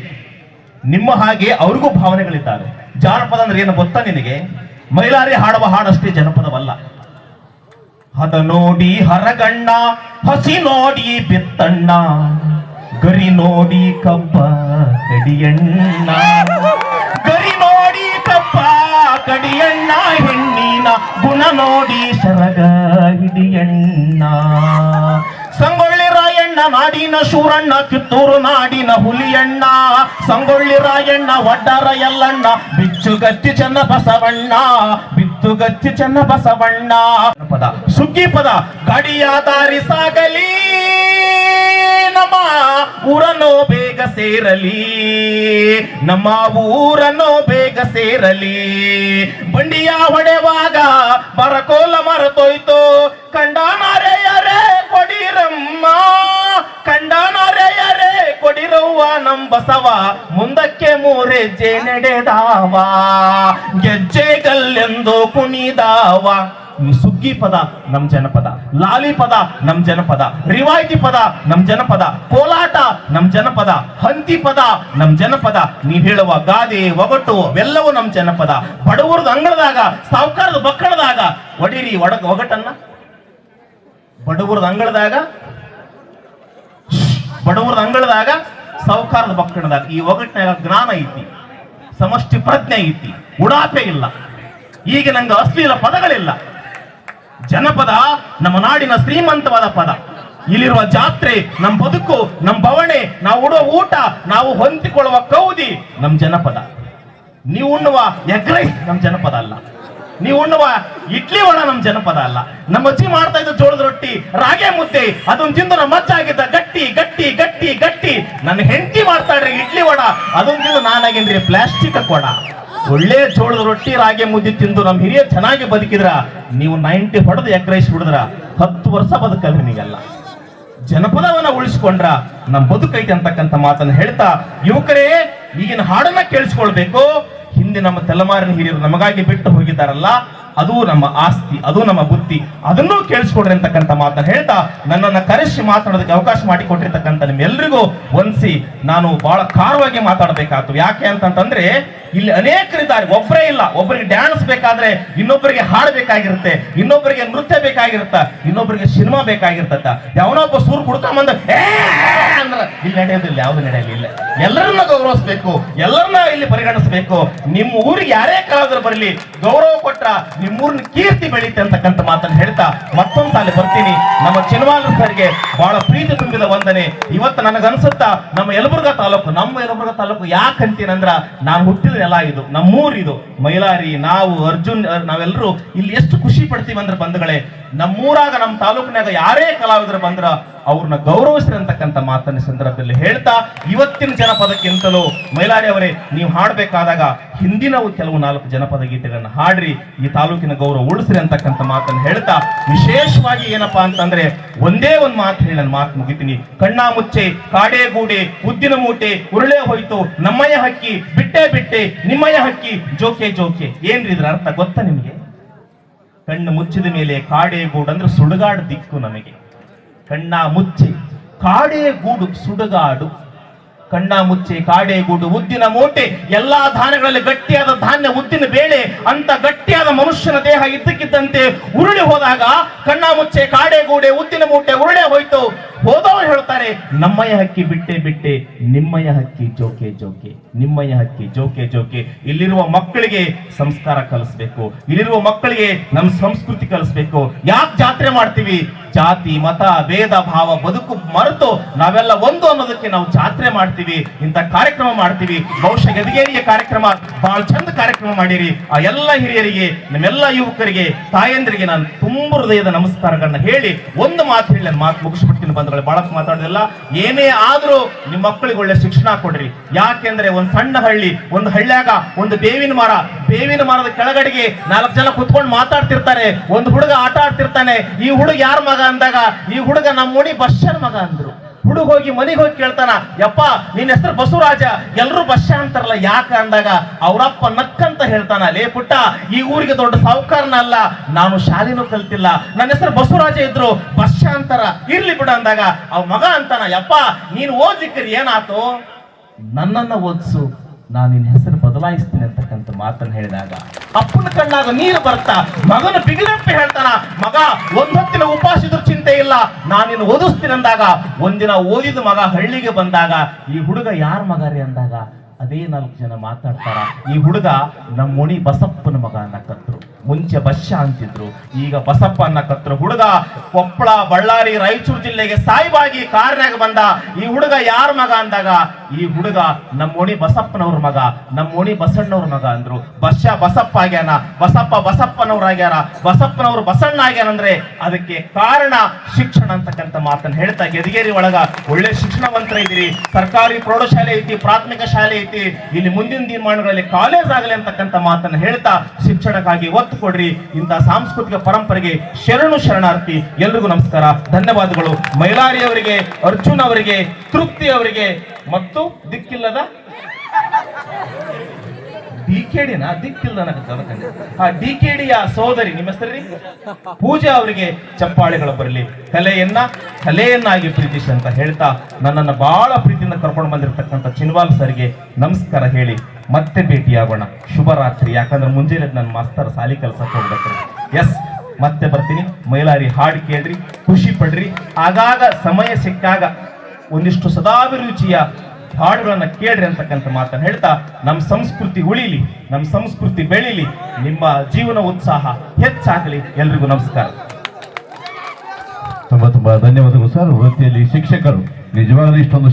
ನಿಮ್ಮ ಹಾಗೆ ಅವ್ರಿಗೂ ಭಾವನೆಗಳಿದ್ದಾವೆ. ಜಾನಪದ ಅಂದ್ರೆ ಏನು ಗೊತ್ತಾ ನಿನಗೆ? ಮೈಲಾರಿ ಹಾಡುವ ಹಾಡಷ್ಟೇ ಜನಪದವಲ್ಲ. ಹದ ನೋಡಿ ಹರಗಣ್ಣ, ಹಸಿ ನೋಡಿ ಬಿತ್ತಣ್ಣ, ಗರಿ ನೋಡಿ ಕಬ್ಬ ಕಡಿಯಣ್ಣ. ಗರಿ ನೋಡಿ ಕಬ್ಬ ಕಡಿಯಣ್ಣ, ಹೆಣ್ಣಿನ ಗುಣ ನೋಡಿ ಸರಗ ಹಿಡಿಯಣ್ಣ. ಸಂಗೊಳ್ಳಿ ರಾಯಣ್ಣ ನಾಡಿನ ಶೂರಣ್ಣ, ಕಿತ್ತೂರು ನಾಡಿನ ಹುಲಿಯಣ್ಣ, ಸಂಗೊಳ್ಳಿ ರಾಯಣ್ಣ ಒಡ್ಡರ ಎಲ್ಲಣ್ಣ ಬಿಚ್ಚುಗತ್ತಿ ಚೆನ್ನ ಬಸವಣ್ಣ ಬಿತ್ತುಗತ್ತಿ ಚೆನ್ನ ಬಸವಣ್ಣ. ಪದ, ಸುಗ್ಗಿ ಪದ, ಗಡಿಯ ದಾರಿ ಸಾಗಲಿ, ನಮ್ಮ ಊರನೋ ಬೇಗ ಸೇರಲಿ, ನಮ್ಮ ಊರನೋ ಬೇಗ ಸೇರಲಿ. ಬಂಡಿಯ ಹೊಡೆವಾಗ ಬರಕೋಲ ಮರತೋಯ್ತು ಕಂಡನರೆಯರೇ ಕೊಡಿರಮ್ಮ. ಕೊಡಿರವ್ವ ನಮ್ ಬಸವ. ಮುಂದಕ್ಕೆ ಮೂರೆಜ್ಜೆ ನಡೆದಾವ ಗೆಜ್ಜೆಗಲ್ಲೆಂದು ಕುಣಿದಾವ. ಸುಗ್ಗಿ ಪದ ನಮ್ ಜನಪದ, ಲಾಲಿ ಪದ ನಮ್ ಜನಪದ, ರಿವಾಯಿತಿ ಪದ ನಮ್ ಜನಪದ, ಕೋಲಾಟ ನಮ್ ಜನಪದ, ಹಂತಿ ಪದ ನಮ್ ಜನಪದ. ನೀವ್ ಹೇಳುವ ಗಾದೆ, ಒಗಟು ಅವೆಲ್ಲವೂ ನಮ್ ಜನಪದ. ಬಡವರದ ಅಂಗಳದಾಗ, ಸಾವುಕಾರದ ಬಕ್ಕಳದಾಗ ಒಡಿರಿ ಒಡಗ ಒಗಟನ್ನ. ಬಡವರದ ಅಂಗಳದಾಗ ಬಡವರದ ಅಂಗಳದಾಗ ಸಾಹುಕಾರದ ಬಕ್ಕಣದಾಗ ಈ ಒಗಟ್ಟಿನಾಗ ಜ್ಞಾನ ಐತಿ, ಸಮಷ್ಟಿ ಪ್ರಜ್ಞೆ ಐತಿ, ಉಡಾಪೆ ಇಲ್ಲ. ಈಗ ನಂಗೆ ಅಶ್ಲೀಲ ಪದಗಳಿಲ್ಲ. ಜನಪದ ನಮ್ಮ ನಾಡಿನ ಶ್ರೀಮಂತವಾದ ಪದ. ಇಲ್ಲಿರುವ ಜಾತ್ರೆ ನಮ್ಮ ಬದುಕು ನಮ್ಮ ಬವಣೆ, ನಾವು ಉಡುವ ಊಟ, ನಾವು ಹೊಂದಿಕೊಳ್ಳುವ ಕೌದಿ ನಮ್ಮ ಜನಪದ. ನೀವು ಉಣ್ಣುವ ಎಗ್ ರೈಸ್ ನಮ್ಮ ಜನಪದ ಅಲ್ಲ. ನೀವು ಉಣ್ಣುವ ಇಡ್ಲಿ ವಡ ನಮ್ಮ ಜನಪದ ಅಲ್ಲ. ನಮ್ಮ ಅಜ್ಜಿ ಮಾಡ್ತಾ ಇದ್ದ ಜೋಳದ ರೊಟ್ಟಿ, ರಾಗೆ ಮುದ್ದೆ ಅದನ್ನ ತಿಂದು ನಮ್ಮ ಅಜ್ಜ ಆಗಿದ್ದ ಗಟ್ಟಿ ಗಟ್ಟಿ ಗಟ್ಟಿ ಗಟ್ಟಿ. ನನ್ನ ಹೆಂಡತಿ ಮಾಡ್ತಾ ಇಡ್ರಿ ಇಡ್ಲಿ ವಡ ಅದನ್ನ ತಿಂದು ನಾನಾಗೇನ್ರಿ ಪ್ಲಾಸ್ಟಿಕ್ ಕೊಡ ಒಳ್ಳೆ ಜೋಳದ ರೊಟ್ಟಿ, ರಾಗಿ ಮುದ್ದೆ ತಿಂದು ನಮ್ಮ ಹಿರಿಯ ಚೆನ್ನಾಗಿ ಬದುಕಿದ್ರ, ನೀವು ನೈಂಟಿ ಹೊಡೆದು ಎಗ್ ರೈಸ್ ಹುಡಿದ್ರ ಹತ್ತು ವರ್ಷ ಬದುಕಲ್ರಿ ನೀವೆಲ್ಲ. ಜನಪದವನ್ನ ಉಳಿಸ್ಕೊಂಡ್ರ ನಮ್ಮ ಬದುಕೈತೆ ಅಂತಕ್ಕಂಥ ಮಾತನ್ನ ಹೇಳ್ತಾ, ಯುವಕರೇ, ಈಗಿನ ಹಾಡನ್ನ ಕೇಳಿಸ್ಕೊಳ್ಬೇಕು. ಹಿಂದೆ ನಮ್ಮ ತಲೆಮಾರಿನ ಹಿರಿಯರು ನಮಗಾಗಿ ಬಿಟ್ಟು ಹೋಗಿದ್ದಾರಲ್ಲ, ಅದು ನಮ್ಮ ಆಸ್ತಿ, ಅದು ನಮ್ಮ ಬುದ್ಧಿ. ಅದನ್ನೂ ಕೇಳಿಸ್ಕೊಡ್ರಿ ಅಂತಕ್ಕಂಥ ಮಾತನ್ನ ಹೇಳ್ತಾ ನನ್ನನ್ನ ಕರೆಸಿ ಮಾತಾಡೋದಕ್ಕೆ ಅವಕಾಶ ಮಾಡಿಕೊಟ್ಟಿರ್ತಕ್ಕಂಥ ನಿಮ್ಮೆಲ್ಲರಿಗೂ ಒಂದ್ಸಿ ನಾನು ಬಹಳ ಖಾರವಾಗಿ ಮಾತಾಡಬೇಕಾಯ್ತು. ಯಾಕೆ ಅಂತಂತಂದ್ರೆ, ಇಲ್ಲಿ ಅನೇಕರಿದ್ದಾರೆ. ಒಬ್ಬರೇ ಇಲ್ಲ. ಒಬ್ಬರಿಗೆ ಡ್ಯಾನ್ಸ್ ಬೇಕಾದ್ರೆ ಇನ್ನೊಬ್ಬರಿಗೆ ಹಾಡಬೇಕಾಗಿರುತ್ತೆ. ಇನ್ನೊಬ್ಬರಿಗೆ ನೃತ್ಯ ಬೇಕಾಗಿರುತ್ತ? ಇನ್ನೊಬ್ಬರಿಗೆ ಸಿನಿಮಾ ಬೇಕಾಗಿರ್ತತ್ತ? ಯಾವನೊಬ್ಬ ಸೂರ್ ಬಂದ ಅಂದ್ರ, ಇಲ್ಲಿ ನಡೆಯೋದಿಲ್ಲ, ಯಾವ್ದು ನಡೆಯಲಿಲ್ಲ ಎಲ್ಲರನ್ನ ಗೌರವಿಸ್ಬೇಕು. ಎಲ್ಲರನ್ನ ಇಲ್ಲಿ ಪರಿಗಣಿಸಬೇಕು. ನಿಮ್ಮ ಊರಿಗೆ ಯಾರೇ ಕಲಾವಿದರು ಬರಲಿ, ಗೌರವ ಕೊಟ್ರ ನಿಮ್ಮೂರಿನ ಕೀರ್ತಿ ಬೆಳೀತೆ ಅಂತಕ್ಕಂಥ ಮಾತನ್ನು ಹೇಳ್ತಾ ಮತ್ತೊಂದು ಸಾಲಿ ಬರ್ತೀನಿ. ನಮ್ಮ ಚಿನ್ವಾಲ್ ಸರ್ಗೆ ಬಹಳ ಪ್ರೀತಿ ತುಂಬಿದ ವಂದನೆ. ಇವತ್ತು ನನಗನ್ಸುತ್ತ ನಮ್ಮ ಯಲಬುರ್ಗ ತಾಲೂಕು, ನಮ್ಮ ಯಲಬುರ್ಗ ತಾಲೂಕು ಯಾಕೆ ಅಂತೀನಂದ್ರ, ನಾನು ಹುಟ್ಟಿದ ನೆಲ ಇದು ನಮ್ಮೂರು ಇದು ಮೈಲಾರಿ, ನಾವು, ಅರ್ಜುನ್ ನಾವೆಲ್ಲರೂ ಇಲ್ಲಿ ಎಷ್ಟು ಖುಷಿ ಪಡ್ತೀವಿ ಅಂದ್ರೆ ಬಂಧುಗಳೇ. ನಮ್ಮೂರಾಗ, ನಮ್ಮ ತಾಲೂಕಿನಾಗ ಯಾರೇ ಕಲಾವಿದರು ಬಂದ್ರ ಅವ್ರನ್ನ ಗೌರವಿಸ್ರಿ ಅಂತಕ್ಕಂಥ ಮಾತನ್ನ ಸಂದರ್ಭದಲ್ಲಿ ಹೇಳ್ತಾ ಇವತ್ತಿನ ಜನಪದಕ್ಕಿಂತಲೂ ಮೈಲಾರಿ ಅವರೇ, ನೀವು ಹಾಡಬೇಕಾದಾಗ ಹಿಂದಿನವು ಕೆಲವು ನಾಲ್ಕು ಜನಪದ ಗೀತೆಗಳನ್ನ ಹಾಡ್ರಿ, ಈ ತಾಲೂಕಿನ ಗೌರವ ಉಳಿಸ್ರಿ ಅಂತಕ್ಕಂಥ ಮಾತನ್ನ ಹೇಳ್ತಾ, ವಿಶೇಷವಾಗಿ ಏನಪ್ಪಾ ಅಂತಂದ್ರೆ ಒಂದೇ ಒಂದು ಮಾತು ಹೇಳಿ ನನ್ನ ಮಾತು ಮುಗಿತೀನಿ. ಕಣ್ಣಾ ಮುಚ್ಚೆ ಕಾಡೇಗೂಡೆ ಉದ್ದಿನ ಮೂಟೆ, ಉರುಳೆ ಹೋಯ್ತು, ನಮ್ಮಯ್ಯ ಹಕ್ಕಿ, ಬಿಟ್ಟೆ ಬಿಟ್ಟೆ, ನಿಮ್ಮಯ್ಯ ಹಕ್ಕಿ, ಜೋಕೆ ಜೋಕೆ. ಏನ್ರಿ ಇದ್ರ ಅರ್ಥ ಗೊತ್ತಾ ನಿಮಗೆ? ಕಣ್ಣು ಮುಚ್ಚಿದ ಮೇಲೆ ಕಾಡೇ ಗೂಡು ಅಂದ್ರೆ ಸುಡುಗಾಡು ದಿಕ್ಕು ನಮಗೆ. ಕಣ್ಣ ಮುಚ್ಚಿ ಕಾಡೇ ಗೂಡು ಸುಡುಗಾಡು. ಕಣ್ಣ ಮುಚ್ಚಿ ಕಾಡೇ ಗೂಡು, ಉದ್ದಿನ ಮೂಟೆ, ಎಲ್ಲಾ ಧಾನ್ಯಗಳಲ್ಲಿ ಗಟ್ಟಿಯಾದ ಧಾನ್ಯ, ಉದ್ದಿನ ಬೇಳೆ, ಅಂತ ಗಟ್ಟಿಯಾದ ಮನುಷ್ಯನ ದೇಹ ಇದ್ದಕ್ಕಿದ್ದಂತೆ ಉರುಳಿ ಹೋದಾಗ ಕಣ್ಣ ಮುಚ್ಚೆ ಕಾಡೇ ಗೂಡೆ, ಉದ್ದಿನ ಮೂಟೆ, ಉರುಳೆ ಹೋಯ್ತು. ಹೋದವರು ಹೇಳ್ತಾರೆ, ನಮ್ಮಯ್ಯ ಹಕ್ಕಿ ಬಿಟ್ಟೆ ಬಿಟ್ಟೆ ನಿಮ್ಮಯ ಹಕ್ಕಿ ಜೋಕೆ ಜೋಕೆ, ನಿಮ್ಮಯ್ಯ ಹಕ್ಕಿ ಜೋಕೆ ಜೋಕೆ. ಇಲ್ಲಿರುವ ಮಕ್ಕಳಿಗೆ ಸಂಸ್ಕಾರ ಕಲಿಸ್ಬೇಕು, ಇಲ್ಲಿರುವ ಮಕ್ಕಳಿಗೆ ನಮ್ಮ ಸಂಸ್ಕೃತಿ ಕಲಿಸ್ಬೇಕು. ಯಾಕೆ ಜಾತ್ರೆ ಮಾಡ್ತೀವಿ? ಜಾತಿ, ಮತ, ಭೇದ, ಭಾವ, ಬದುಕು ಮರೆತು ನಾವೆಲ್ಲ ಒಂದು ಅನ್ನೋದಕ್ಕೆ ನಾವು ಜಾತ್ರೆ ಮಾಡ್ತೀವಿ, ಇಂಥ ಕಾರ್ಯಕ್ರಮ ಮಾಡ್ತೀವಿ. ಬಹುಶಃ ಗದಿಗೇರಿಯ ಕಾರ್ಯಕ್ರಮ ಬಹಳ ಚಂದ ಕಾರ್ಯಕ್ರಮ ಮಾಡಿರಿ. ಆ ಎಲ್ಲ ಹಿರಿಯರಿಗೆ, ನಮ್ಮೆಲ್ಲ ಯುವಕರಿಗೆ, ತಾಯಂದ್ರಿಗೆ ನಾನು ತುಂಬ ಹೃದಯದ ನಮಸ್ಕಾರಗಳನ್ನ ಹೇಳಿ ಒಂದು ಮಾತು ಹೇಳಿ ನನ್ನ ಮಾತು ಮುಗಿಸ್ಬಿಡ್ತೀನಿ ಬಂಧುಗಳು ಬಹಳ ಮಾತಾಡೋದಿಲ್ಲ, ಏನೇ ಆದ್ರೂ ನಿಮ್ಮ ಮಕ್ಕಳಿಗೆ ಒಳ್ಳೆ ಶಿಕ್ಷಣ ಕೊಡ್ರಿ. ಯಾಕೆಂದ್ರೆ ಒಂದ್ ಸಣ್ಣ ಹಳ್ಳಿ, ಒಂದು ಹಳ್ಳ್ಯಾಗ ಒಂದು ಬೇವಿನ ಮರ, ಬೇವಿನ ಮರದ ಕೆಳಗಡೆಗೆ ನಾಲ್ಕು ಜನ ಕುತ್ಕೊಂಡು ಮಾತಾಡ್ತಿರ್ತಾರೆ, ಒಂದು ಹುಡುಗ ಆಟ ಆಡ್ತಿರ್ತಾನೆ, ಈ ಹುಡುಗ ಯಾರ ಮಗ ಅಂದಾಗ, ಈ ಹುಡುಗ ನಮ್ಮ ಮುಡಿ ಬಸ್ಸರ್ ಮಗ ಅಂದ್ರು. ಹುಡುಗ ಹೋಗಿ ಮನೆಗೆ ಹೋಗಿ ಕೇಳ್ತಾನ, ಯಪ್ಪ ನಿನ್ನ ಹೆಸರು ಬಸವರಾಜ ಎಲ್ಲರೂ ಬಸ್ಸ ಅಂತಾರಲ್ಲ, ಯಾಕ? ಅಂದಾಗ, ಅವರಪ್ಪ ನಕ್ಕಂತ ಹೇಳ್ತಾನ, ಲೇ ಪುಟ್ಟ, ಈ ಊರಿಗೆ ದೊಡ್ಡ ಸಾಹುಕಾರನ ಅಲ್ಲ, ನಾನು ಶಾಲೆನೂ ಕಲ್ತಿಲ್ಲ ನನ್ನ ಹೆಸರು ಬಸವರಾಜ ಇದ್ರು ಬಸ್ಸ ಅಂತಾರ, ಇರ್ಲಿ ಬಿಡ ಅಂದಾಗ, ಅವ ಮಗ ಅಂತಾನ, ಯಪ್ಪ, ನೀನು ಓದ್ಲಿಕ್ಕರಿ ಏನಾತು? ನನ್ನನ್ನ ಓದಿಸು, ನಾನು ನಿನ್ನ ಹೆಸರು ಬದಲಾಯಿಸ್ತೀನಿ ಅಂತಕ್ಕಂಥ ಮಾತನ್ನ ಹೇಳಿದಾಗ, ಅಪ್ಪನ ಕಣ್ಣಾಗ ನೀರು ಬರ್ತಾ, ಮಗನ ಬಿಗಿರಪ್ಪೆ ಹೇಳ್ತಾನ, ಮಗ ಇದ್ರೂ ಚಿಂತೆ ನಾನು ನಿನ್ನ ಓದಿಸ್ತೀನಿ ಅಂದಾಗ ಒಂದಿನ ಓದಿದ ಮಗ ಹಳ್ಳಿಗೆ ಬಂದಾಗ, ಈ ಹುಡುಗ ಯಾರ ಮಗ ರೀ ಅಂದಾಗ, ಅದೇ ನಾಲ್ಕು ಜನ ಮಾತಾಡ್ತಾರ. ಈ ಹುಡುಗ ನಮ್ಮ ಮುನಿ ಬಸಪ್ಪನ ಮಗ ಅನ್ನಕತ್ರು ಮುಂಚೆ ಬಶ್ಯಾ ಅಂತಿದ್ರು. ಈಗ ಬಸಪ್ಪ ಅನ್ನಕತ್ರು ಹುಡುಗ ಕೊಪ್ಪಳ, ಬಳ್ಳಾರಿ, ರಾಯಚೂರು ಜಿಲ್ಲೆಗೆ ಸಾಯಿಬಾಗಿ ಕಾರ್ನಾಗ ಬಂದ ಈ ಹುಡುಗ ಯಾರ ಮಗ ಅಂದಾಗ, ಈ ಹುಡುಗ ನಮ್ಮ ಓಣಿ ಬಸಪ್ಪನವ್ರ ಮಗ ನಮ್ಮ ಓಣಿ ಬಸಣ್ಣವ್ರ ಮಗ ಅಂದ್ರು. ಬಶ್ಯಾ ಬಸಪ್ಪ ಆಗ್ಯಾನ. ಬಸಪ್ಪ ಬಸಪ್ಪನವ್ರ ಆಗ್ಯಾರ. ಬಸಪ್ಪನವ್ರು ಬಸಣ್ಣ ಆಗ್ಯಾನಂದ್ರೆ ಅದಕ್ಕೆ ಕಾರಣ ಶಿಕ್ಷಣ ಅಂತಕ್ಕಂಥ ಮಾತನ್ನ ಹೇಳ್ತಾ ಗೆದಗೇರಿ ಒಳಗ ಒಳ್ಳೆ ಶಿಕ್ಷಣವಂತರ ಇದ್ದೀರಿ. ಸರ್ಕಾರಿ ಪ್ರೌಢಶಾಲೆ ಐತಿ, ಪ್ರಾಥಮಿಕ ಶಾಲೆ ಐತಿ. ಇಲ್ಲಿ ಮುಂದಿನ ದಿನಮಾನಗಳಲ್ಲಿ ಕಾಲೇಜ್ ಆಗಲಿ ಅಂತಕ್ಕಂಥ ಮಾತನ್ನ ಹೇಳ್ತಾ ಶಿಕ್ಷಣಕ್ಕಾಗಿ ಒತ್ತು ಕೊಡ್ರಿ ಇಂಥ ಸಾಂಸ್ಕೃತಿಕ ಪರಂಪರೆಗೆ ಶರಣು ಶರಣಾರ್ಥಿ ಎಲ್ರಿಗೂ ನಮಸ್ಕಾರ. ಧನ್ಯವಾದಗಳು. ಮೈಲಾರಿ ಅವರಿಗೆ, ಅರ್ಜುನ್ ಅವರಿಗೆ, ತೃಪ್ತಿ ಅವರಿಗೆ ಮತ್ತು ದಿಕ್ಕಿಲ್ಲದ ಡಿ ಕೆ ಡಿನ ದಿಕ್ಕಿಲ್ಲ ಆ ಡಿ ಕೆ ಡಿಯ ಸೋದರಿ, ನಿಮ್ಮ ಹೆಸರಿ ಪೂಜಾ ಅವರಿಗೆ ಚಪ್ಪಾಳೆಗಳು ಬರಲಿ. ಕಲೆಯನ್ನ ಕಲೆಯನ್ನಾಗಿ ಪ್ರೀತಿಸಿ ಅಂತ ಹೇಳ್ತಾ ನನ್ನನ್ನ ಬಹಳ ಪ್ರೀತಿಯಿಂದ ಕರ್ಕೊಂಡು ಬಂದಿರತಕ್ಕಂಥ ಚಿನ್ವಾಲ್ ಸರ್ಗೆ ನಮಸ್ಕಾರ ಹೇಳಿ. ಮತ್ತೆ ಭೇಟಿಯಾಗೋಣ. ಶುಭರಾತ್ರಿ ಯಾಕಂದ್ರೆ ಮುಂಜಾನೆ ನನ್ನ ಮಾಸ್ತರ್ ಸಾಲಿ ಕೆಲಸಕ್ಕೆ ಹೋಗ್ಬೇಕು ಎಸ್ ಮತ್ತೆ ಬರ್ತೀನಿ. ಮೈಲಾರಿ ಹಾಡು ಕೇಳ್ರಿ, ಖುಷಿ ಪಡ್ರಿ. ಆಗಾಗ ಸಮಯ ಸಿಕ್ಕಾಗ ಒಂದಿಷ್ಟು ಸದಾಭಿರುಚಿಯ ಹಾಡುಗಳನ್ನ ಕೇಳ್ರಿ ಅಂತಕ್ಕಂಥ ಮಾತನ್ನ ಹೇಳ್ತಾ ನಮ್ಮ ಸಂಸ್ಕೃತಿ ಉಳಿಲಿ ನಮ್ಮ ಸಂಸ್ಕೃತಿ ಬೆಳಿಲಿ, ನಿಮ್ಮ ಜೀವನ ಉತ್ಸಾಹ ಹೆಚ್ಚಾಗಲಿ. ಎಲ್ರಿಗೂ ನಮಸ್ಕಾರ. ತುಂಬಾ ತುಂಬಾ ಧನ್ಯವಾದಗಳು ಸರ್. ವೃತ್ತಿಯಲ್ಲಿ ಶಿಕ್ಷಕರು ನಿಜವಾದ ಇಷ್ಟೊಂದು